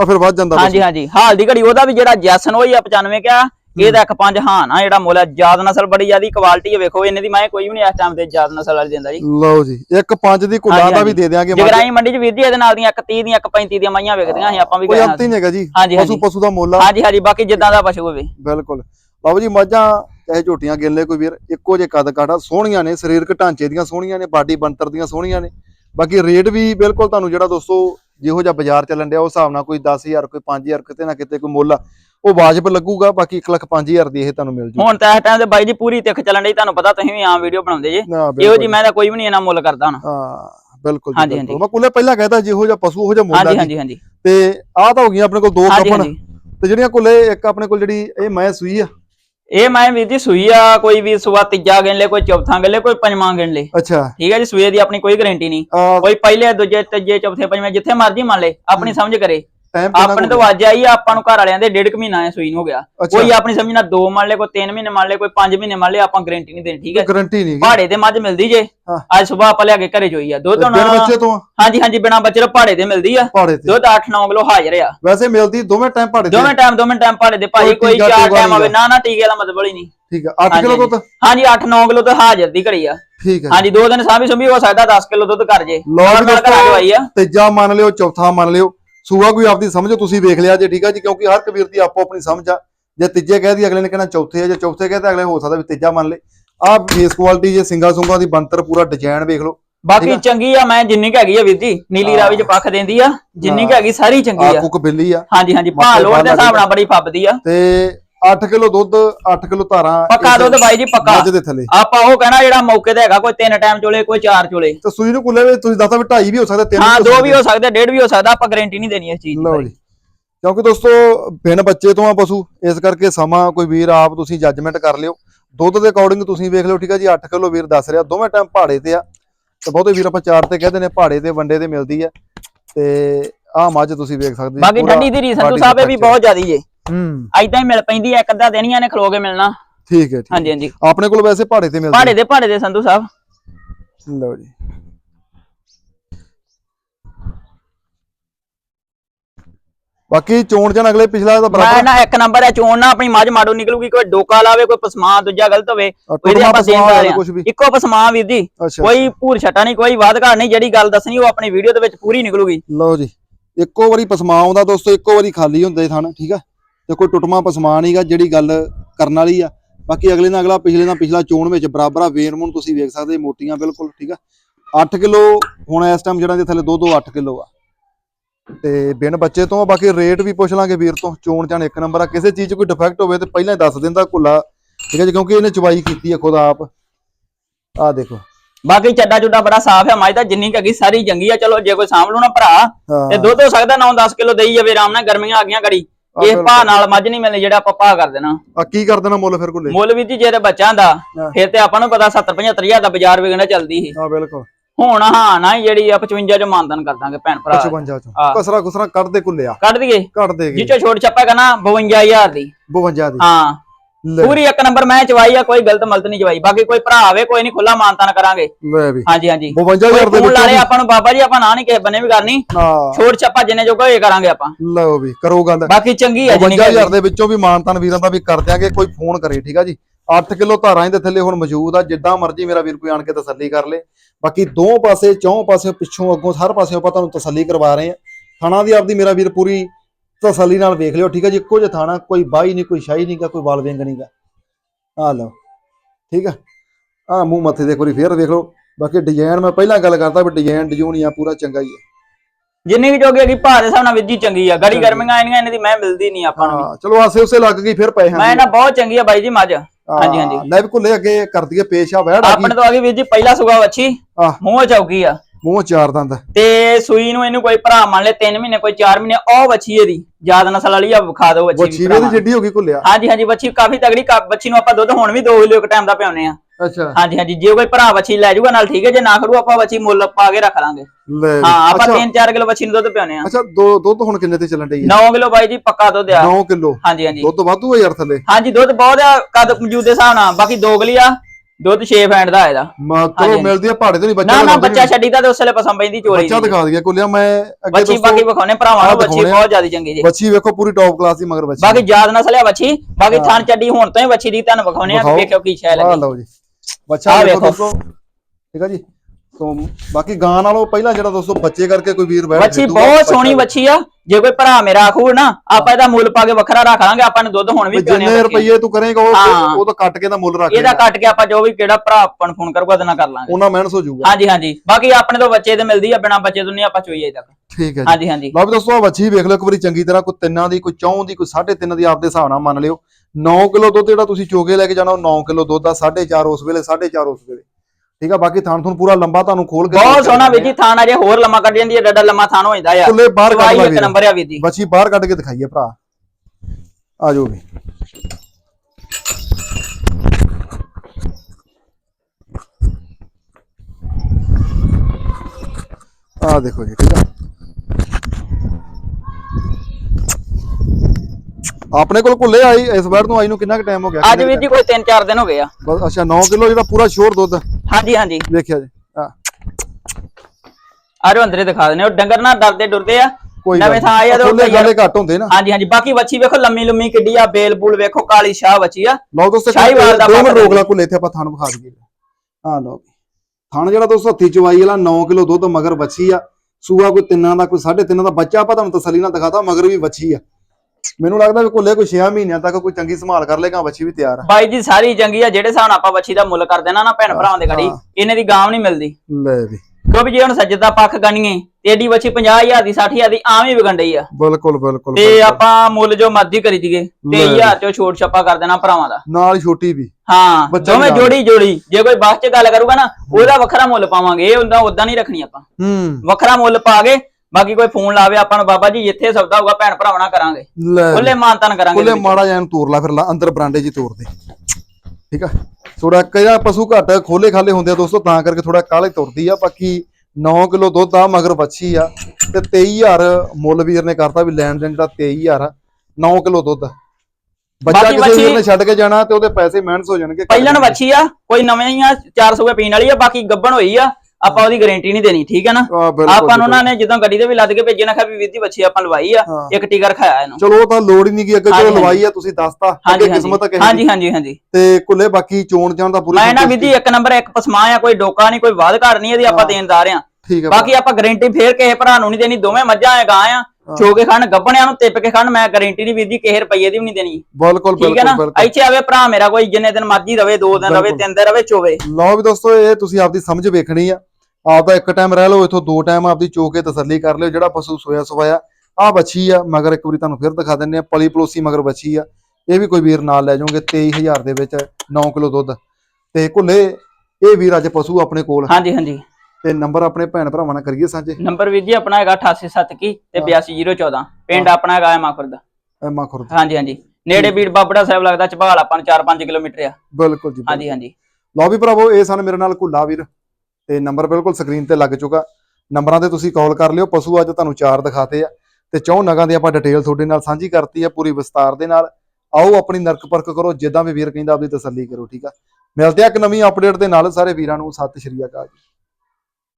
ਆ ਫਿਰ ਵੱਧ ਜਾਂਦਾ ਹਾਂਜੀ ਹਾਂਜੀ। ਹਾਲ ਦੀ ਘੜੀ ਉਹਦਾ ਵੀ ਜਿਹੜਾ ਜੈਸਨ ਹੋਈ ਆ 95 ਕਿਆ। ਇਹਦਾ 1.5 ਹਾਂ ਨਾ ਜਿਹੜਾ ਮੁੱਲ ਆ ਜਾਦ ਨਸਲ ਬੜੀ ਜਿਆਦੀ ਕੁਆਲਿਟੀ ਹੈ ਵੇਖੋ ਇਹਨੇ ਦੀ ਮੈਂ ਕੋਈ ਵੀ ਨਹੀਂ ਇਸ ਟਾਈਮ ਤੇ ਜਾਦ ਨਸਲ ਵਾਲੀ ਦਿੰਦਾ ਜੀ। ਲਓ ਜੀ ਇੱਕ ਪੰਜ ਦੀ ਕੁੱਲਾਂ ਦਾ ਵੀ ਦੇ ਦਿਆਂਗੇ ਮੱਝ। ਜਗਰਾਈ ਮੰਡੀ 'ਚ ਵੀਰ ਜੀ ਇਹਦੇ ਨਾਲ ਦੀਆਂ 130 ਦੀਆਂ 135 ਦੀਆਂ ਮਾਈਆਂ ਵਿਕਦੀਆਂ ਸੀ ਆਪਾਂ ਵੀ ਕੋਈ ਅੰਤ ਹੀ ਨਹੀਂ ਹੈਗਾ ਜੀ। ਪਸ਼ੂ। ਪਸ਼ੂ ਦਾ ਮੁੱਲ ਆ। ਹਾਂਜੀ ਹਾਂਜੀ ਬਾਕੀ ਜਿੱਦਾਂ ਦਾ ਪਸ਼ੂ ਹੋਵੇ। ਬਿਲਕੁਲ। ਬਾਬੂ ਜੀ ਮੱਝਾਂ ਚਾਹੇ ਝੋਟੀਆਂ ਗਿਣ ਲੈ ਕੋਈ ਵੀਰ ਇੱਕੋ ਜੇ ਕੱਦ ਕਾਠਾ ਸੋਹਣੀਆਂ ਨੇ ਸਰੀਰਕ ਢਾਂਚੇ ਦੀਆਂ ਸੋਹਣੀਆਂ ਨੇ ਬਾਡੀ ਬਣਤਰ ਦੀਆਂ ਸੋਹਣੀਆਂ ਨੇ। ਬਾਕੀ ਰੇਟ ਵੀ ਬਿਲਕੁਲ ਤੁਹਾਨੂੰ ਜਿਹੜਾ ਦੋਸਤੋ ਜਿਹੋ ਜਿਹਾ ਬਾਜ਼ਾਰ ਚੱਲਣ ਡਿਆ ਉਸ ਹਿਸਾਬ ਨਾਲ ਕੋਈ 10000 ਕੋਈ 5000 ਕਿਤੇ ਨਾ ਕਿਤੇ ਕੋਈ ਮੁੱਲ ਉਹ ਵਾਜਬ ਲੱਗੂਗਾ ਬਾਕੀ 1 ਲੱਖ 5000 ਦੀ ਇਹ ਤੁਹਾਨੂੰ ਮਿਲ ਜੂ। ਹੁਣ ਤਾਂ ਇਸ ਟਾਈਮ ਤੇ ਬਾਈ ਜੀ ਪੂਰੀ ਤਿੱਖ ਚੱਲਣ ਡਈ ਤੁਹਾਨੂੰ ਪਤਾ ਤੁਸੀਂ ਵੀ ਆਮ ਵੀਡੀਓ ਬਣਾਉਂਦੇ ਜੇ। ਇਹੋ ਜੀ ਮੈਂ ਤਾਂ ਕੋਈ ਵੀ ਨਹੀਂ ਇਹਨਾਂ ਮੁੱਲ ਕਰਦਾ ਹੁਣ। ਹਾਂ ਬਿਲਕੁਲ ਜੀ, ਬਿਲਕੁਲ। ਮੈਂ ਕੁੱਲੇ ਪਹਿਲਾਂ ਕਹਿਤਾ ਜਿਹੋ ਜਿਹਾ ਪਸ਼ੂ ਉਹ ਜਿਹਾ ਮੁੱਲ ਹਾਂਜੀ। ਹਾਂਜੀ ਹਾਂਜੀ। ਤੇ ਆਹ ਤਾਂ ਹੋ ਗਈਆਂ ਆਪਣੇ ਕੋਲ ਦੋ ਕੱਪਣ। ਤੇ ਜਿਹੜੀਆਂ ਕੁੱਲੇ ਇੱਕ ਆਪਣੇ ਕੋਲ ਜਿਹੜੀ ਇਹ ਮੈਂ ਸੂਈ ਆ। ਇਹ ਮੈਂ ਵੀਰ ਜੀ ਸੂਈ ਆ ਕੋਈ ਵੀ ਸੁਆ ਤੀਜਾ ਗਿਣ ਲੈ ਕੋਈ ਚੌਥਾ ਗਿਣ ਲੈ ਕੋਈ ਪੰਜਵਾਂ ਗਿਣ ਲੈ। ਅੱਛਾ। ਠੀਕ ਹੈ ਜੀ ਸੂਏ ਦੀ ਆਪਣੀ ਕੋਈ ਗਾਰੰਟੀ ਨਹੀਂ। ਕੋਈ ਪਹਿਲੇ ਦੂਜੇ ਤੀਜੇ ਚੌਥੇ ਪੰਜਵੇਂ ਜਿੱਥੇ ਮਰਜ਼ੀ ਮੰਨ ਲੈ ਆਪਣੀ ਸਮਝ ਕਰੇ। ਟਾਈਮ ਆਪਣੇ ਤੋਂ ਅੱਜ ਆਈ ਆ, ਆਪਾਂ ਨੂੰ ਘਰ ਵਾਲਿਆਂ ਦੇ ਡੇਢ ਕੁ ਮਹੀਨਾ ਹੈ ਸੂਈ ਨੂੰ ਹੋ ਗਿਆ। ਕੋਈ ਆਪਣੀ ਸਮਝ ਨਾਲ 2 ਮੰਨ ਲੈ ਕੋਈ 3 ਮਹੀਨੇ ਮੰਨ ਲੈ ਕੋਈ 5 ਮਹੀਨੇ ਮੰਨ ਲੈ ਆਪਾਂ ਗਾਰੰਟੀ ਨਹੀਂ ਦੇਣੀ ਠੀਕ ਹੈ? ਗਾਰੰਟੀ ਨਹੀਂ ਪਹਾੜੇ ਤੇ ਮੱਝ ਮਿਲਦੀ ਜੇ। ਅੱਜ ਸਵੇਰ ਆਪਾਂ ਲਿਆ ਕੇ ਘਰੇ ਚੋਈ ਆ। ਦੁੱਧ ਹੁਣ ਬਿਨ ਬੱਚੇ ਤੋਂ ਹਾਂਜੀ ਹਾਂਜੀ ਬਿਨਾ ਬੱਚੇ ਤੋਂ ਪਹਾੜੇ ਤੇ ਮਿਲਦੀ ਆ। ਤੇ। ਦੁੱਧ 8-9 ਕਿਲੋ ਹਾਜ਼ਰ ਆ। ਵੈਸੇ ਮਿਲਦੀ ਦੋਵੇਂ ਟਾਈਮ ਪਹਾੜੇ ਤੇ। ਦੋਵੇਂ ਟਾਈਮ ਦੋਵੇਂ ਟਾਈਮ ਪਹਾੜੇ ਦੇ ਭਾਜੀ ਕੋਈ ਚਾਰ ਟਾਈਮ ਆਵੇ। ਨੀ ਨਾ ਟੀਕੇ ਦਾ ਮਤਲਬ ਹੀ ਨਹੀਂ। ਠੀਕ ਹੈ 8 ਕਿਲੋ ਦੁੱਧ? ਹਾਂਜੀ 8-9 ਕਿਲੋ ਤੇ ਹਾਜ਼ਰ ਦੀ ਘੜੀ ਆ। ਠੀਕ ਹੈ ਹਾਂਜੀ ਦੋ ਦਿਨ ਸਾਂਭੀ ਸੁੰਭੀ ਹੋ ਸਕਦਾ 10 ਕਿਲੋ ਦੁੱਧ ਕਰ ਜੇ। ਘਰ ਦੋਸਤੋ ਆ। ਤੀਜਾ ਮੰਨ ਲਿਓ ਚੌਥਾ ਮੰਨ ਲਿਓ। ਸੂਆ ਕੋਈ ਆਪਦੀ ਸਮਝੋ ਤੁਸੀਂ ਵੇਖ ਲਿਆ ਜੇ ਠੀਕ ਹੈ ਜੀ? ਕਿਉਂਕਿ ਹਰ ਕਬੀਰ ਦੀ ਆਪੋ ਆਪਣੀ ਸਮਝ ਆ। ਜੇ ਤੀਜੇ ਕਹਿਦੀ ਅਗਲੇ ਨੇ ਕਹਿਣਾ ਚੌਥੇ ਆ ਜੇ ਚੌਥੇ ਕਹਦੇ ਅਗਲੇ ਹੋ ਸਕਦਾ ਵੀ ਤੀਜਾ ਮੰਨ ਲੇ। ਆਹ ਫੇਸ ਕੁਆਲਿਟੀ ਜੇ ਸਿੰਗਾ ਸੁੰਗਾ ਦੀ ਬੰਤਰ ਪੂਰਾ ਡਿਜ਼ਾਈਨ ਵੇਖ ਲਓ ਬਾਕੀ ਆ। ਚੰਗੀ ਆ ਮੈਂ ਜਿੰਨੀ ਕੁ ਹੈਗੀ ਆ ਵੀਰ ਜੀ ਨੀਲੀ। ਰਾਵੀ ਚ ਪੱਖ ਦਿੰਦੀ ਆ ਜਿੰਨੀ ਕੁ ਹੈਗੀ ਸਾਰੀ ਚੰਗੀ ਆ ਆਕੂ ਕਬਿੱਲੀ ਆ। ਹਾਂਜੀ ਹਾਂਜੀ ਲੋੜ ਦੇ ਹਿਸਾਬ ਨਾਲ ਬੜੀ ਫੱਬਦੀ ਆ। ਤੇ 8 ਕਿਲੋ ਦੁੱਧ 8 ਕਿਲੋ ਧਾਰਾਂ ਪੱਕਾ ਦੁੱਧ ਬਾਈ ਜੀ ਪੱਕਾ। ਮੱਝ ਦੇ ਥੱਲੇ। ਆਪਾਂ ਉਹ ਕਹਿਣਾ ਜਿਹੜਾ ਮੌਕੇ ਤੇ ਹੈਗਾ ਕੋਈ ਤਿੰਨ ਟਾਈਮ ਚੋਲੇ ਕੋਈ ਚਾਰ ਚੋਲੇ। ਤੇ ਸੂਈ ਨੂੰ ਕੁੱਲੇ ਵੀ ਤੁਸੀਂ ਦੱਸਦਾ ਵੀ ਢਾਈ ਵੀ ਹੋ ਸਕਦਾ ਤਿੰਨ ਹਾਂ ਹੋ ਦੋ। ਵੀ ਹੋ ਸਕਦਾ ਡੇਢ ਵੀ ਹੋ ਸਕਦਾ ਆਪਾਂ ਗਾਰੰਟੀ ਨਹੀਂ ਦੇਣੀ ਇਸ ਚੀਜ਼ ਲਓ ਦੀ ਜੀ। ਕਿਉਂਕਿ ਦੋਸਤੋ ਬਿਨ ਬੱਚੇ ਤੋਂ ਆ ਪਸ਼ੂ ਇਸ ਕਰਕੇ ਸਮਾਂ ਕੋਈ ਵੀਰ ਆਪ ਤੁਸੀਂ ਜੱਜਮੈਂਟ ਕਰ ਲਿਓ। ਦੁੱਧ ਦੇ ਅਕੋਰਡਿੰਗ ਤੁਸੀਂ ਵੇਖ ਲਿਓ ਠੀਕ ਆ ਜੀ 8 ਕਿਲੋ ਵੀਰ ਦੱਸ ਰਿਹਾ ਦੋਵੇਂ ਟਾਈਮ ਪਹਾੜੇ ਤੇ ਆ। ਤੇ ਬਹੁਤੇ ਵੀਰ ਆਪਾਂ ਚਾਰ ਤੇ ਕਹਿੰਦੇ ਨੇ ਪਹਾੜੇ ਤੇ ਵੰਡੇ ਤੇ ਮਿਲਦੀ ਆ। ਤੇ ਆਹ ਮੱਝ ਤੁਸੀਂ ਵੇਖ ਸਕਦੇ ਬਾਕੀ ਠੰਡੀ ਦੀ ਰੀ ਸੰਧੂ body ਸਾਹਿਬ ਇਹ ਵੀ। ਬਹੁਤ ਜ਼ਿਆਦੀ ਜੇ। ਹੂੰ। ਐਦਾਂ ਹੀ ਮਿਲ ਪੈਂਦੀ ਐ ਇੱਕ ਅੱਧਾ ਦੇਣੀਆਂ ਨੇ ਖਲੋ ਕੇ ਮਿਲਣਾ। ਠੀਕ ਹੈ ਠੀਕ ਹਾਂਜੀ ਹਾਂਜੀ। ਆਪਣੇ ਕੋਲ ਵੈਸੇ ਪਹਾੜੇ ਤੇ ਮਿਲਦੀ ਪਹਾੜੇ ਦੇ ਪਹਾੜੇ ਦੇ ਸੰਧੂ ਸਾਹਿਬ। ਲਓ ਜੀ। ਬਾਕੀ ਚੋਣ ਜਨ ਅਗਲੇ ਪਿਛਲਾ ਦਾ ਮੈਂ ਬਰਾਬਰ ਨਾ ਇੱਕ ਨੰਬਰ ਐ ਚੋਣ ਨਾ ਆਪਣੀ ਮੱਝ ਮਾੜੋ ਨਿਕਲੂਗੀ ਕੋਈ ਡੋਕਾ ਲਾਵੇ ਕੋਈ ਪਸਮਾ ਦੂਜਾ ਗਲਤ ਹੋਵੇ ਇਹਦੇ ਟੁਕਮਾ ਆਪਾਂ ਪਸਮਾ ਦੇਣ ਵੀ। ਇੱਕੋ ਪਸਮਾ ਵੀਰ ਜੀ ਅੱਛਾ ਕੋਈ ਭੂਰ ਛਟਾ ਨਹੀਂ ਕੋਈ ਵਾਦ ਘਾਟ ਨਹੀਂ ਜਿਹੜੀ ਗੱਲ ਦੱਸਣੀ ਉਹ ਆਪਣੀ ਵੀਡੀਓ ਦੇ ਵਿੱਚ ਪੂਰੀ ਨਿਕਲੂਗੀ। ਲਓ ਜੀ। ਇੱਕੋ ਵਾਰੀ ਪਸਮਾ ਆਉਂਦਾ ਦੋਸਤੋ ਇੱਕੋ ਵਾਰੀ ਖਾਲੀ ਹੁੰਦੇ ਥਣ ਠੀਕ ਆ ਤੇ ਕੋਈ ਟੁੱਟਮਾ ਪਸਮਾ ਨਹੀਂਗਾ ਜਿਹੜੀ ਗੱਲ ਕਰਨ ਵਾਲੀ ਆ। ਬਾਕੀ ਅਗਲੇ ਨਾਲ ਅਗਲਾ ਪਿਛਲੇ ਨਾਲ ਪਿਛਲਾ ਚੋਣ ਵਿੱਚ ਬਰਾਬਰ ਆ ਵੇਨ ਮੂਨ ਤੁਸੀਂ ਵੇਖ ਸਕਦੇ ਮੋਟੀਆਂ ਬਿਲਕੁਲ ਠੀਕ ਆ। 8 ਕਿਲੋ ਹੁਣ ਇਸ ਟਾਈਮ ਜਿਹੜਾ ਦੇ ਥੱਲੇ 2 2 8 ਕਿਲੋ ਆ। ਤੇ ਬਿਨ ਬੱਚੇ ਤੋਂ ਬਾਕੀ ਰੇਟ ਵੀ ਪੁੱਛ ਲਾਂਗੇ ਵੀਰ ਤੋਂ ਚੋਣ ਚਾਣ ਇੱਕ ਨੰਬਰ ਆ। ਕਿਸੇ ਚੀਜ਼ 'ਚ ਕੋਈ ਡਿਫੈਕਟ ਹੋਵੇ ਤੇ ਪਹਿਲਾਂ ਹੀ ਦੱਸ ਦਿੰਦਾ ਕੁੱਲਾ ਠੀਕ ਹੈ ਜੀ ਕਿਉਂਕਿ ਇਹਨੇ ਚਵਾਈ ਕੀਤੀ ਆ ਖੁਦ ਆਪ। ਆ ਦੇਖੋ। ਬਾਕੀ ਚੱਡਾ ਚੁੱਡਾ ਬੜਾ ਸਾਫ਼ ਹੈ ਮੱਝ ਤਾਂ ਜਿੰਨੀ ਕਗੀ ਸਾਰੀ ਚੰਗੀ ਆ। ਚਲੋ ਜੇ ਕੋਈ ਸਾਂਭ ਲੂ ਨਾ ਭਰਾ ਤੇ ਦੁੱਧ ਹੋ ਸਕਦਾ 9-10 ਕਿਲੋ ਦੇਈ ਜਾਵੇ ਆਰਾਮ ਨਾਲ ਗਰਮੀਆਂ ਆ ਗਈਆਂ ਆਹ ਇਹ ਬਿਲਕੁਲ। ਨਾਲ ਮੱਝ ਨਹੀਂ ਮਿਲਣੀ ਜਿਹੜਾ ਆਪਾਂ ਭਾਅ ਕਰ ਦੇਣਾ। ਆ ਕੀ ਕਰ ਦੇਣਾ ਮੁੱਲ ਫਿਰ ਕੁੱਲੇ ਮੁੱਲ ਵੀ ਜੀ ਜੇ ਤੇ ਬੱਚਾਂ ਦਾ ਹਾਂ। ਫਿਰ ਤੇ ਆਪਾਂ ਨੂੰ ਪਤਾ 70-75 ਹਜ਼ਾਰ ਦਾ ਬਾਜ਼ਾਰ ਵਿਕਣਾ ਚੱਲਦੀ ਸੀ। ਹਾਂ ਬਿਲਕੁਲ। ਹੁਣ ਹਾਂ ਨਾ ਜਿਹੜੀ ਆ 55 ਚ ਮਾਨਦਨ ਕਰ ਦਾਂਗੇ ਭੈਣ ਭਰਾ। 55 ਚੋਂ। ਹਾਂ। ਕਸਰਾ ਕੁਸਰਾ ਕੱਢ ਦੇ ਕੁੱਲਿਆ ਕੱਢ ਦਈਏ। ਕੱਢ ਦੇਗੇ। ਜਿੱਚੋ ਛੋਟ ਛੱਪਾ ਕਰਨਾ 52000 ਦੀ। 52 ਦੀ। ਹਾਂ। ਲੈ। ਪੂਰੀ ਇੱਕ ਨੰਬਰ ਮੈਂ ਚਵਾਈ ਆ ਕੋਈ ਗਲਤ ਮਲਤ ਨਹੀਂ ਚਵਾਈ। ਬਾਕੀ ਕੋਈ ਭਰਾ ਆਵੇ ਕੋਈ ਨਹੀਂ ਖੁੱਲਾ ਮਾਨਤਾਨ ਕਰਾਂਗੇ। ਲੈ ਵੀ। ਹਾਂਜੀ ਹਾਂਜੀ। 52000 ਦੇ ਫੋਨ ਲਾ ਵਿੱਚੋਂ ਲਿਆ ਆਪਾਂ ਨੂੰ ਬਾਬਾ ਜੀ ਆਪਾਂ ਨਾ ਨਹੀਂ ਕਿਸੇ ਬੰਨੇ ਵੀ ਕਰਨੀ ਛੋਟ ਛੱਪਾ ਜਿੰਨੇ ਜੋਗਾ ਹੋਏ ਕਰਾਂਗੇ ਆਪਾਂ। ਲਓ ਵੀ ਕਰੋ ਗੱਲ। ਬਾਕੀ ਚੰਗੀ ਹੈ ਜਿੰਨੀ 52000 ਦੇ ਵਿੱਚੋਂ ਵੀ ਮਾਨਤਨ ਵੀਰਾਂ ਦਾ ਵੀ ਕਰ ਦਿਆਂਗੇ ਕੋਈ ਫੋਨ ਕਰੇ ਠੀਕ ਆ ਜੀ। 8 ਕਿਲੋ ਧਾਰਾਂ ਦੇ ਥੱਲੇ ਹੁਣ ਮੌਜੂਦ ਆ ਜਿੱਦਾਂ ਮਰਜ਼ੀ ਮੇਰਾ ਵੀਰ ਕੋਈ ਆਣ ਕੇ ਤਸੱਲੀ ਕਰ ਲੇ। ਬਾਕੀ ਦੋ ਪਾਸੇ ਚੌਂ ਪਾਸੇ ਪਿੱਛੋਂ ਅੱਗੋਂ ਹਰ ਪਾਸੇ ਆਪਾਂ ਤੁਹਾਨੂੰ ਤਸੱਲੀ ਕਰਵਾ ਰਹੇ ਆ। ਥਾਣਾ ਦੀ ਆਪਦੀ ਮੇਰਾ ਵੀਰ ਪੂਰੀ ਤਸੱਲੀ ਨਾਲ ਵੇਖ ਲਿਓ ਠੀਕ ਆ ਜੀ? ਇੱਕੋ ਜਿਹਾ ਥਾਣਾ ਕੋਈ ਬਾਈ ਨਹੀਂ ਕੋਈ ਸ਼ਾਹੀ ਨਹੀਂਗਾ ਕੋਈ ਵਾਲ ਵਿੰਗ ਨਹੀਂਗਾ ਆ ਲਓ ਠੀਕ ਆ ਆ ਮੂੰਹ ਮੱਥੇ ਦੇ ਵਾਰੀ ਫੇਰ ਵੇਖ ਲਓ। ਬਾਕੀ ਡਿਜ਼ਾਈਨ ਮੈਂ ਪਹਿਲਾਂ ਗੱਲ ਕਰਦਾ ਵੀ ਡਿਜ਼ਾਈਨ ਡਿਜੂਨ ਆ ਪੂਰਾ ਚੰਗਾ ਹੀ ਹੈ ਜਿੰਨੀ ਵੀ ਜੋਗੀ ਹੈਗੀ ਭਾਅ ਦੇ ਹਿਸਾਬ ਨਾਲ ਵਿੱਜੀ ਚੰਗੀ ਆ। ਗੜੀ ਗਰਮੀਆਂ ਆਈਆਂ ਇਹਨਾਂ ਦੀ ਮੈਂ ਮਿਲਦੀ ਨਹੀਂ ਆਪਾਂ ਨੂੰ ਹਾਂ ਚਲੋ ਆਸੇ ਉਸੇ ਲੱਗ ਗਈ ਫਿਰ ਪਏ ਹਾਂ। ਮੈਂ ਨਾ ਬਹੁਤ ਚੰਗੀ ਆ ਬਾਈ ਜੀ ਮੱਝ। ਹਾਂਜੀ, ਹਾਂਜੀ। ਲੈ ਵੀ ਕੁੱਲੇ ਅੱਗੇ ਕਰ ਦਈਏ ਪੇਸ਼ ਆ ਵੈੜ ਆ ਆਪਣੇ ਤੋਂ ਆ ਗਈ ਵੀਰ ਜੀ ਪਹਿਲਾ ਸੁਗਾ ਵੱਛੀ। ਮੂੰਹ ਚੌਕੀ ਆ। ਮੂੰਹ ਚਾਰ ਦੰਦ। ਤੇ ਸੂਈ ਨੂੰ ਇਹਨੂੰ ਕੋਈ ਭਰਾ ਮੰਨ ਲੈ 3 ਮਹੀਨੇ ਕੋਈ 4 ਮਹੀਨੇ ਉਹ ਵੱਛੀ ਇਹਦੀ ਯਾਦ ਨਸਲ ਵਾਲੀ ਆ ਵਿਖਾ ਦਿਓ ਵੱਛੀ ਬੱਚੀ ਵੀ। ਜਿੱਡੀ ਹੋ ਗਈ ਕੁੱਲਿਆ ਹਾਂਜੀ ਹਾਂਜੀ ਵੱਛੀ ਕਾਫੀ ਤਗੜੀ ਵੱਛੀ ਨੂੰ ਆਪਾਂ ਦੁੱਧ ਹੁਣ ਵੀ 2 ਕਿਲੋ ਇੱਕ ਟਾਈਮ ਦਾ ਪਿਆਉਨੇ ਆ ਅੱਛਾ। ਹਾਂਜੀ ਹਾਂਜੀ ਜੇ ਕੋਈ ਭਰਾ ਵੱਛੀ ਲੈ ਜਾਊਗਾ ਨਾਲ ਠੀਕ ਹੈ ਜੇ ਨਾ ਖੜੂ ਆਪਾਂ ਵੱਛੀ ਮੁੱਲ ਪਾ ਕੇ ਰੱਖ ਲਾਂਗੇ। ਹਾਂ ਆਪਾਂ ਅੱਛਾ। 3-4 ਕਿਲੋ ਵੱਛੀ ਨੂੰ ਦੁੱਧ ਪਿਆਉਨੇ ਆ ਅੱਛਾ ਦੋ ਦੁੱਧ ਹੁਣ ਕਿੰਨੇ ਤੇ ਚੱਲਣ ਡਈ ਹੈ? 9 ਕਿਲੋ ਬਾਈ ਜੀ ਪੱਕਾ ਦੁੱਧ ਆ। 9 ਕਿਲੋ। ਹਾਂਜੀ ਹਾਂਜੀ। ਦੁੱਧ ਵਾਧੂ ਆ ਯਾਰ ਥੱਲੇ। ਹਾਂਜੀ ਦੁੱਧ ਬਹੁਤ ਆ ਕਦ ਮੌਜੂਦ ਦੇ ਹਿਸਾਬ ਨਾਲ ਬਾਕੀ ਦੋਗਲੀ ਆ। ਦੁੱਧ 6 ਫੈਂਟ ਦਾ ਇਹਦਾ ਮਾ ਹਾਂਜੀ, ਚਲੋ ਹਾਂਜੀ। ਮਿਲਦੀ ਆ ਪਹਾੜੇ ਤੇ ਨਹੀਂ ਬੱਚਾ ਨਾ ਨਾ ਬੱਚਾ ਛੱਡੀ ਦਾ ਤੇ ਉਸਲੇ ਪਸੰਦ ਪੈਂਦੀ ਚੋਰੀ ਬੱਚਾ ਦਿਖਾ ਦਈਏ ਕੁੱਲਿਆ ਮੈਂ ਅੱਗੇ ਬੱਚੀ ਬਾਕੀ ਵਿਖਾਉਣੇ ਭਰਾਵਾਂ ਨੂੰ ਬੱਚੀ। ਬਹੁਤ ਜ਼ਿਆਦਾ ਚੰਗੀ ਜੀ ਬੱਚੀ ਵੇਖੋ ਪੂਰੀ ਟੌਪ ਕਲਾਸ ਦੀ ਮਗਰ ਬੱਚੀ ਬਾਕੀ ਯਾਦ ਨਸਲ ਆ ਬੱਚੀ ਬਾਕੀ। ਥਣ ਚੱਡੀ ਹੁਣ ਤੋਂ ਹੀ ਬੱਚੀ ਦੀ ਤੁਹਾਨੂੰ ਵਿਖਾਉਣੇ ਆ ਵਿਖਾਓ। ਕੀ ਸ਼ੈ ਆ ਲੱਗੀ ਲਓ ਜੀ ਬੱਚਾ ਵੇਖੋ ਵੇਖੋ। ਦੋਸਤੋ ਠੀਕ ਆ ਜੀ ਸੋ ਬਾਕੀ ਗਾਂ ਨਾਲੋਂ ਪਹਿਲਾਂ ਜਿਹੜਾ ਦੋਸਤੋ ਬੱਚੇ ਕਰਕੇ ਕੋਈ ਵੀਰ ਬੈਠ ਬੱਚੀ ਜਿੱਤੂਗਾ, ਬਹੁਤ ਸੋਹਣੀ ਬੱਚੀ ਆ। ਜੇ ਕੋਈ ਭਰਾ ਮੇਰਾ ਆਖੂ ਨਾ ਆਪਾਂ ਇਹਦਾ ਮੁੱਲ ਪਾ ਕੇ ਵੱਖਰਾ ਰੱਖ ਲਾਂਗੇ ਆਪਾਂ ਨੂੰ ਦੁੱਧ ਹੁਣ ਵੀ ਵੀ ਪਿਆਉਣੇ ਜਿੰਨੇ ਰੁਪਏ ਤੂੰ ਕਰੇਗਾ ਉਹ ਹਾਂ। ਉਹ ਤਾਂ ਕੱਟ ਕੇ ਦਾ ਮੁੱਲ ਰੱਖ ਇਹਦਾ ਕੱਟ ਕੇ ਆਪਾਂ ਜੋ ਵੀ ਕਿਹੜਾ ਭਰਾ ਆਪਾਂ ਨੂੰ ਫੋਨ ਕਰੂਗਾ ਉਹਦੇ ਨਾਲ ਕਰ ਲਾਂਗੇ। ਉਹਨਾਂ ਮਿਹਨਤ ਹੋ ਜਾਊਗਾ। ਹਾਂਜੀ ਹਾਂਜੀ। ਬਾਕੀ ਆਪਣੇ ਤੋਂ ਬੱਚੇ ਤੇ ਮਿਲਦੀ ਆ ਬਿਨਾ ਬੱਚੇ ਤੋਂ ਨਹੀਂ ਆਪਾਂ ਚੋਈ ਅਜੇ ਤੱਕ ਠੀਕ ਹੈ ਜੀ। ਹਾਂਜੀ ਹਾਂਜੀ। ਲਓ ਵੀ ਦੋਸਤੋ ਆ ਵੱਛੀ ਵੇਖ ਲਓ ਇੱਕ ਵਾਰੀ ਚੰਗੀ ਤਰ੍ਹਾਂ ਕੋਈ ਤਿੰਨਾਂ ਦੀ ਕੋਈ ਚੌਂ ਦੀ ਕੋਈ ਸਾਢੇ ਤਿੰਨ ਦੀ ਆਪਦੇ ਹਿਸਾਬ ਨਾਲ ਮੰਨ ਲਿਓ। 9 ਕਿਲੋ ਦੁੱਧ ਜਿਹੜਾ ਤੁਸੀਂ ਚੋਗੇ ਲੈ ਕੇ ਜਾਣਾ ਉਹ 9 ਕਿਲੋ ਦੁੱਧ ਆ 4.5 ਉਸ ਵੇਲੇ 4.5 ਉਸ ਵੇਲੇ। ਠੀਕ ਆ ਬਾਕੀ ਥਾਣ ਥੁਣ ਪੂਰਾ ਲੰਬਾ ਤੁਹਾਨੂੰ ਖੋਲ ਕੇ ਬਹੁਤ ਸੋਹਣਾ ਵੀਰ ਜੀ ਥਾਣ ਅਜੇ ਹੋਰ ਲੰਮਾ ਕੱਢ ਜਾਂਦੀ ਹੈ ਡੱਡਾ ਲੰਮਾ ਥਾਣ ਹੋ ਜਾਂਦਾ ਆ। ਕੁੱਲੇ ਬਾਹਰ ਕੱਢ ਲਾ ਇੱਕ ਨੰਬਰ ਆ ਵੀਰ ਜੀ। ਬੱਚੀ ਬਾਹਰ ਕੱਢ ਕੇ ਦਿਖਾਈਏ ਭਰਾ। ਆ ਜਾਓ ਵੀ। ਆ ਦੇਖੋ ਜੀ ਠੀਕ ਆ। ਆਪਣੇ ਕੋਲ ਕੁੱਲੇ ਆਈ ਇਸ ਵਾਰ ਨੂੰ ਆਈ ਨੂੰ ਕਿੰਨਾ ਕੁ ਟਾਈਮ ਹੋ ਗਿਆ? ਅੱਜ ਵੀਰ ਜੀ ਕੋਈ 3-4 ਦਿਨ ਹੋ ਗਏ ਆ। ਬਸ ਅੱਛਾ 9 ਕਿਲੋ ਜਿਹੜਾ ਪੂਰਾ ਸ਼ੋਰ ਦੁੱਧ। ਹਾਂਜੀ ਹਾਂਜੀ। ਵੇਖਿਆ ਜੀ। ਆ ਆਰੋ ਅੰਦਰੇ ਦਿਖਾ ਦਿੰਦੇ ਉਹ ਡੰਗਰ ਨਾਲ ਡਰਦੇ ਡਰਦੇ ਆ। ਕੋਈ ਨਵੇਂ ਥਾਂ ਆਏ ਆ ਤੇ ਉਹ ਖੁੱਲੇ ਯਾਰ- ਗਾਲੇ ਘੱਟ ਹੁੰਦੇ ਨਾ। ਹਾਂਜੀ ਹਾਂਜੀ। ਬਾਕੀ ਵੱਛੀ ਵੇਖੋ ਲੰਮੀ ਲੰਮੀ ਕਿੱਡੀ ਆ ਬੇਲ ਬੂਲ ਵੇਖੋ ਕਾਲੀ ਸ਼ਾਹ ਵੱਛੀ ਆ। ਲਓ ਦੋਸਤੋ ਸ਼ਾਹੀਵਾਲ ਦਾ ਦੋ ਮਿੰਟ ਪੱਤ ਰੋਕ ਲਾ ਕੁੱਲੇ ਇੱਥੇ ਆਪਾਂ ਥਣ ਵਿਖਾ ਦਈਏ। ਹਾਂ ਲਓ। ਥਣ ਜਿਹੜਾ ਦੋਸਤੋ ਹੱਥੀ ਚਵਾਈ ਵਾਲਾ 9 ਕਿਲੋ ਦੁੱਧ ਮਗਰ ਵੱਛੀ ਆ। ਸੂਆ ਕੋਈ ਤਿੰਨਾਂ ਦਾ ਕੋਈ ਸਾਢੇ ਤਿੰਨਾਂ ਦਾ ਬੱਚਾ ਆਪਾਂ ਤੁਹਾਨੂੰ ਤਸੱਲੀ ਨਾਲ ਦਿਖਾਤਾ ਮਗਰ ਵੀ ਵੱਛੀ ਆ। ਮੈਨੂੰ ਲੱਗਦਾ ਵੀ ਕੁੱਲੇ ਕੋਈ 6 ਮਹੀਨਿਆਂ ਤੱਕ ਕੋਈ ਚੰਗੀ ਸੰਭਾਲ ਕਰ ਲੇਗਾ ਵੱਛੀ ਵੀ ਤਿਆਰ ਆ ਬਾਈ ਜੀ ਸਾਰੀ ਚੰਗੀ ਆ ਜਿਹੜੇ ਹਿਸਾਬ ਨਾਲ ਆਪਾਂ ਵੱਛੀ ਦਾ ਮੁੱਲ ਕਰ ਦੇਣਾ ਨਾ ਭੈਣ ਭਰਾਵਾਂ ਦੇ ਘੜੀ। ਇਹਨੇ ਦੀ ਗਾਮ ਨਹੀਂ ਮਿਲਦੀ ਲੈ ਵੀ ਕਿਉਂਕਿ ਜੇ ਹੁਣ ਸੱਜਦਾ ਪੱਖ ਗਣੀਏ ਤੇ ਏਡੀ ਵੱਛੀ 50000 ਦੀ 60000 ਦੀ ਆਮ ਹੀ ਵਿਕਣ ਡਈ ਆ ਬਿਲਕੁਲ ਬਿਲਕੁਲ ਤੇ। ਆਪਾਂ ਮੁੱਲ ਜੋ ਮਰਜ਼ੀ ਕਰੀ ਦੀਏ ਲੈ। 23000 ਚੋਂ ਛੋਟ ਛੱਪਾ ਕਰ ਦੇਣਾ ਭਰਾਵਾਂ ਦਾ ਨਾਲ ਛੋਟੀ ਵੀ ਹਾਂ ਬੱਚਾ ਦੋਵੇਂ। ਜੋੜੀ ਜੋੜੀ ਜੇ ਕੋਈ ਬਾਅਦ ਚ ਗੱਲ ਕਰੂਗਾ ਨਾ ਉਹਦਾ ਵੱਖਰਾ ਮੁੱਲ ਪਾਵਾਂਗੇ ਇਹ ਹੁੰਦਾ ਉਦਾਂ ਨਹੀਂ ਰੱਖਣੀ ਆਪਾਂ ਹੂੰ ਵੱਖਰਾ ਮੁੱਲ ਪਾ ਕੇ ਬਾਕੀ ਕੋਈ ਫੋਨ ਲਾਵੇ ਆਪਾਂ ਨੂੰ ਬਾਬਾ ਜੀ ਜਿੱਥੇ ਸੌਦਾ ਹੋਊਗਾ ਭੈਣ ਭਰਾਵਾਂ ਨਾਲ ਕਰਾਂਗੇ। ਲੈ ਖੁੱਲੇ ਮਾਨਤਨ ਕਰਾਂਗੇ ਕੋਲੇ। ਮਾੜਾ ਇਹਨੂੰ ਤੋਰ ਲਾ ਫਿਰ ਲਾ ਅੰਦਰ ਬਰਾਂਡੇ ਹੀ ਤੋਰ ਦੇ। ਠੀਕ ਆ? ਥੋੜਾ ਕਈ ਪਸ਼ੂ ਘੱਟ ਖੋਲੇ ਖਾਲੇ ਹੁੰਦੇ ਆ ਦੋਸਤੋ ਤਾਂ ਕਰਕੇ ਥੋੜਾ ਕਾਲੇ ਤੁਰਦੀ ਆ। ਬਾਕੀ 9 ਕਿਲੋ ਦੁੱਧ ਆ ਮਗਰ ਬੱਚੀ ਆ। ਤੇ 23000 ਮੁੱਲ ਵੀਰ ਨੇ ਕਰਤਾ ਵੀ ਲੈਣ ਦੇਣ ਜਿਹੜਾ 23000 ਆ। 9 ਕਿਲੋ ਦੁੱਧ। ਬੱਚਾ ਬਾਕੀ ਕਿਸੇ ਵੀਰ ਬੱਚੀ- ਨੇ ਛੱਡ ਕੇ ਜਾਣਾ ਤੇ ਉਹਦੇ ਪੈਸੇ ਮਿਹਨਤ ਹੋ ਜਾਣਗੇ ਪਹਿਲਣ ਵੱਛੀ ਆ ਕੋਈ ਨਵੇਂ ਹੀ ਆ 400 ਰੁਪਏ ਪੀਣ ਵਾਲੀ ਆ ਬਾਕੀ ਗੱਬਣ ਹੋਈ ਆ। ਆਪਾਂ ਉਹਦੀ ਗਾਰੰਟੀ ਨਹੀਂ ਦੇਣੀ ਠੀਕ ਹੈ ਨਾ? ਆ ਆਪਾਂ ਜੀ, ਨੂੰ ਉਹਨਾਂ ਨੇ ਜਦੋਂ ਗੱਡੀ ਦੇ ਵੀ ਲੱਦ ਕੇ ਭੇਜੇ ਨਾ ਕਿਹਾ ਵੀ ਵੀਰ ਦੀ ਵੱਛੀ ਆਪਾਂ ਲਵਾਈ ਆ। ਇੱਕ ਟੀਕਾ ਰਖਾਇਆ ਇਹਨੂੰ। ਚਲੋ ਉਹ ਤਾਂ ਲੋੜ ਹੀ ਨਹੀਂ ਗਈ ਅੱਗੇ ਚਲੋ। ਲਵਾਈ ਆ ਤੁਸੀਂ ਦੱਸਤਾ ਅੱਗੇ ਕਿਸਮਤ ਆ ਕਿਸੇ ਹਾਂਜੀ ਦੀ ਹਾਂਜੀ ਹਾਂਜੀ। ਤੇ ਕੁੱਲੇ ਬਾਕੀ ਚੋਣ ਜਾਣ ਦਾ ਪੂਰੀ ਮੈਂ ਨਾ ਸੰਤੁਸ਼ਟੀ। ਵਿਧੀ ਇੱਕ ਨੰਬਰ ਇੱਕ ਪਸਮਾ ਆ ਕੋਈ ਡੋਕਾ ਨਹੀਂ ਕੋਈ ਵਾਧ ਘਾਟ ਨਹੀਂ ਇਹਦੀ ਆਪਾਂ ਹਾਂ। ਦੇਣਦਾਰ ਆ ਠੀਕ ਹੈ ਬਾਕੀ ਆਪਾਂ ਗਾਰੰਟੀ ਫੇਰ ਕਿਸੇ ਭਰਾ ਨੂੰ ਨਹੀਂ ਦੇਣੀ ਦੋਵੇਂ ਮੱਝਾਂ ਆ ਗਾਂ ਆ ਚੋ ਕੇ ਖਾਣ ਗੱਬਣਿਆਂ ਨੂੰ ਤਿੱਪ ਕੇ ਖਾਣ ਮੈਂ ਗਾਰੰਟੀ ਨਹੀਂ ਵੀਰ ਜੀ ਕਿਸੇ ਰੁਪਈਏ ਦੀ ਵੀ ਨਹੀਂ ਦੇਣੀ। ਬਿਲਕੁਲ ਠੀਕ ਹੈ ਬਿਲਕੁਲ ਇੱਥੇ ਆਵੇ ਭਰਾ ਮੇਰਾ ਕੋਈ ਜਿੰਨੇ ਦਿਨ ਮਰਜ਼ੀ ਰਵੇ ਦੋ ਦਿਨ ਰਵੇ। ਤਿੰਨ ਦਿਨ ਰਵੇ ਚੋਵੇ। ਲਓ ਵੀ ਦੋਸਤੋ ਇਹ ਤੁਸੀਂ ਆਪਦੀ ਸਮਝ ਵੇਖਣੀ ਆ। ਆਪਦਾ ਇੱਕ ਟਾਈਮ ਰਹਿ ਲਓ ਇਥੋਂ ਦੋ ਟਾਈਮ ਆਪਦੀ ਚੋ ਕੇ ਤਸੱਲੀ ਕਰ ਲਿਓ ਜਿਹੜਾ ਪਸ਼ੂ ਸੋਇਆ ਸਵਾਇਆ ਆ ਬੱਚੀ ਆ ਮਗਰ ਇੱਕ ਵਾਰੀ ਤੁਹਾਨੂੰ ਫਿਰ ਦਿਖਾ ਦਿੰਨੇ ਆ ਪਲੀ ਪਲੋਸੀ ਮਗਰ ਬੱਚੀ ਆ ਇਹ ਵੀ ਕੋਈ ਵੀਰ ਨਾਲ ਲੈ ਜਾਓਗੇ 23000 ਦੇ ਵਿੱਚ 9 ਕਿਲੋ ਦੁੱਧ। ਤੇ ਕੁੱਲੇ ਇਹ ਵੀਰ ਅੱਜ ਪਸ਼ੂ ਆਪਣੇ ਕੋਲ। ਹਾਂਜੀ ਹਾਂਜੀ। ਤੇ ਨੰਬਰ ਆਪਣੇ ਭੈਣ ਭਰਾਵਾਂ ਨਾਲ ਕਰੀਏ ਸਾਂਝੇ? ਨੰਬਰ ਵੀਰ ਜੀ ਆਪਣਾ ਹੈਗਾ 887 ਤੇ ਹਾਂ। 82014 ਪਿੰਡ ਆਪਣਾ ਹੈਗਾ ਮਾਖੁਰ ਦਾ ਐਮਾ ਖੁਰਦ। ਹਾਂਜੀ ਹਾਂਜੀ। ਨੇੜੇ ਬੀੜ ਬਾਬੜਾ ਸਾਹਿਬ ਲੱਗਦਾ ਚਬਾਲ ਆਪਾਂ ਨੂੰ 4-5 ਕਿਲੋਮੀਟਰ ਆ। ਬਿਲਕੁਲ ਜੀ। ਹਾਂਜੀ ਹਾਂਜੀ। ਲਓ ਵੀ ਭਰਾਵੋ ਇਹ ਸਨ ਮੇਰੇ ਨਾਲ ਕੁੱਲਾ ਵੀਰ। ਤੇ ਨੰਬਰ ਬਿਲਕੁਲ ਸਕਰੀਨ ਤੇ ਲੱਗ ਚੁੱਕਾ। ਨੰਬਰਾਂ ਤੇ ਤੁਸੀਂ ਕਾਲ ਕਰ ਲਿਓ, ਪਸ਼ੂ ਅੱਜ ਤੁਹਾਨੂੰ ਚਾਰ ਦਿਖਾਤੇ ਆ। ਤੇ ਚੌਂ ਨਗਾਂ ਦੀ ਆਪਾਂ ਡਿਟੇਲ ਤੁਹਾਡੇ ਨਾਲ ਸਾਂਝੀ ਕਰਤੀ ਆ ਪੂਰੀ ਵਿਸਤਾਰ ਦੇ ਨਾਲ। ਆਓ ਆਪਣੀ ਨਰਕ ਪਰਖ ਕਰੋ, ਜਿੱਦਾਂ ਵੀ ਵੀਰ ਕਹਿੰਦਾ ਆਪਦੀ ਤਸੱਲੀ ਕਰੋ, ਠੀਕ ਆ? ਮਿਲਦੇ ਆ ਇੱਕ ਨਵੀਂ ਅਪਡੇਟ ਦੇ ਨਾਲ ਸਾਰੇ ਵੀਰਾਂ ਨੂੰ। ਸਤਿ ਸ਼੍ਰੀ ਅਕਾਲ ਜੀ।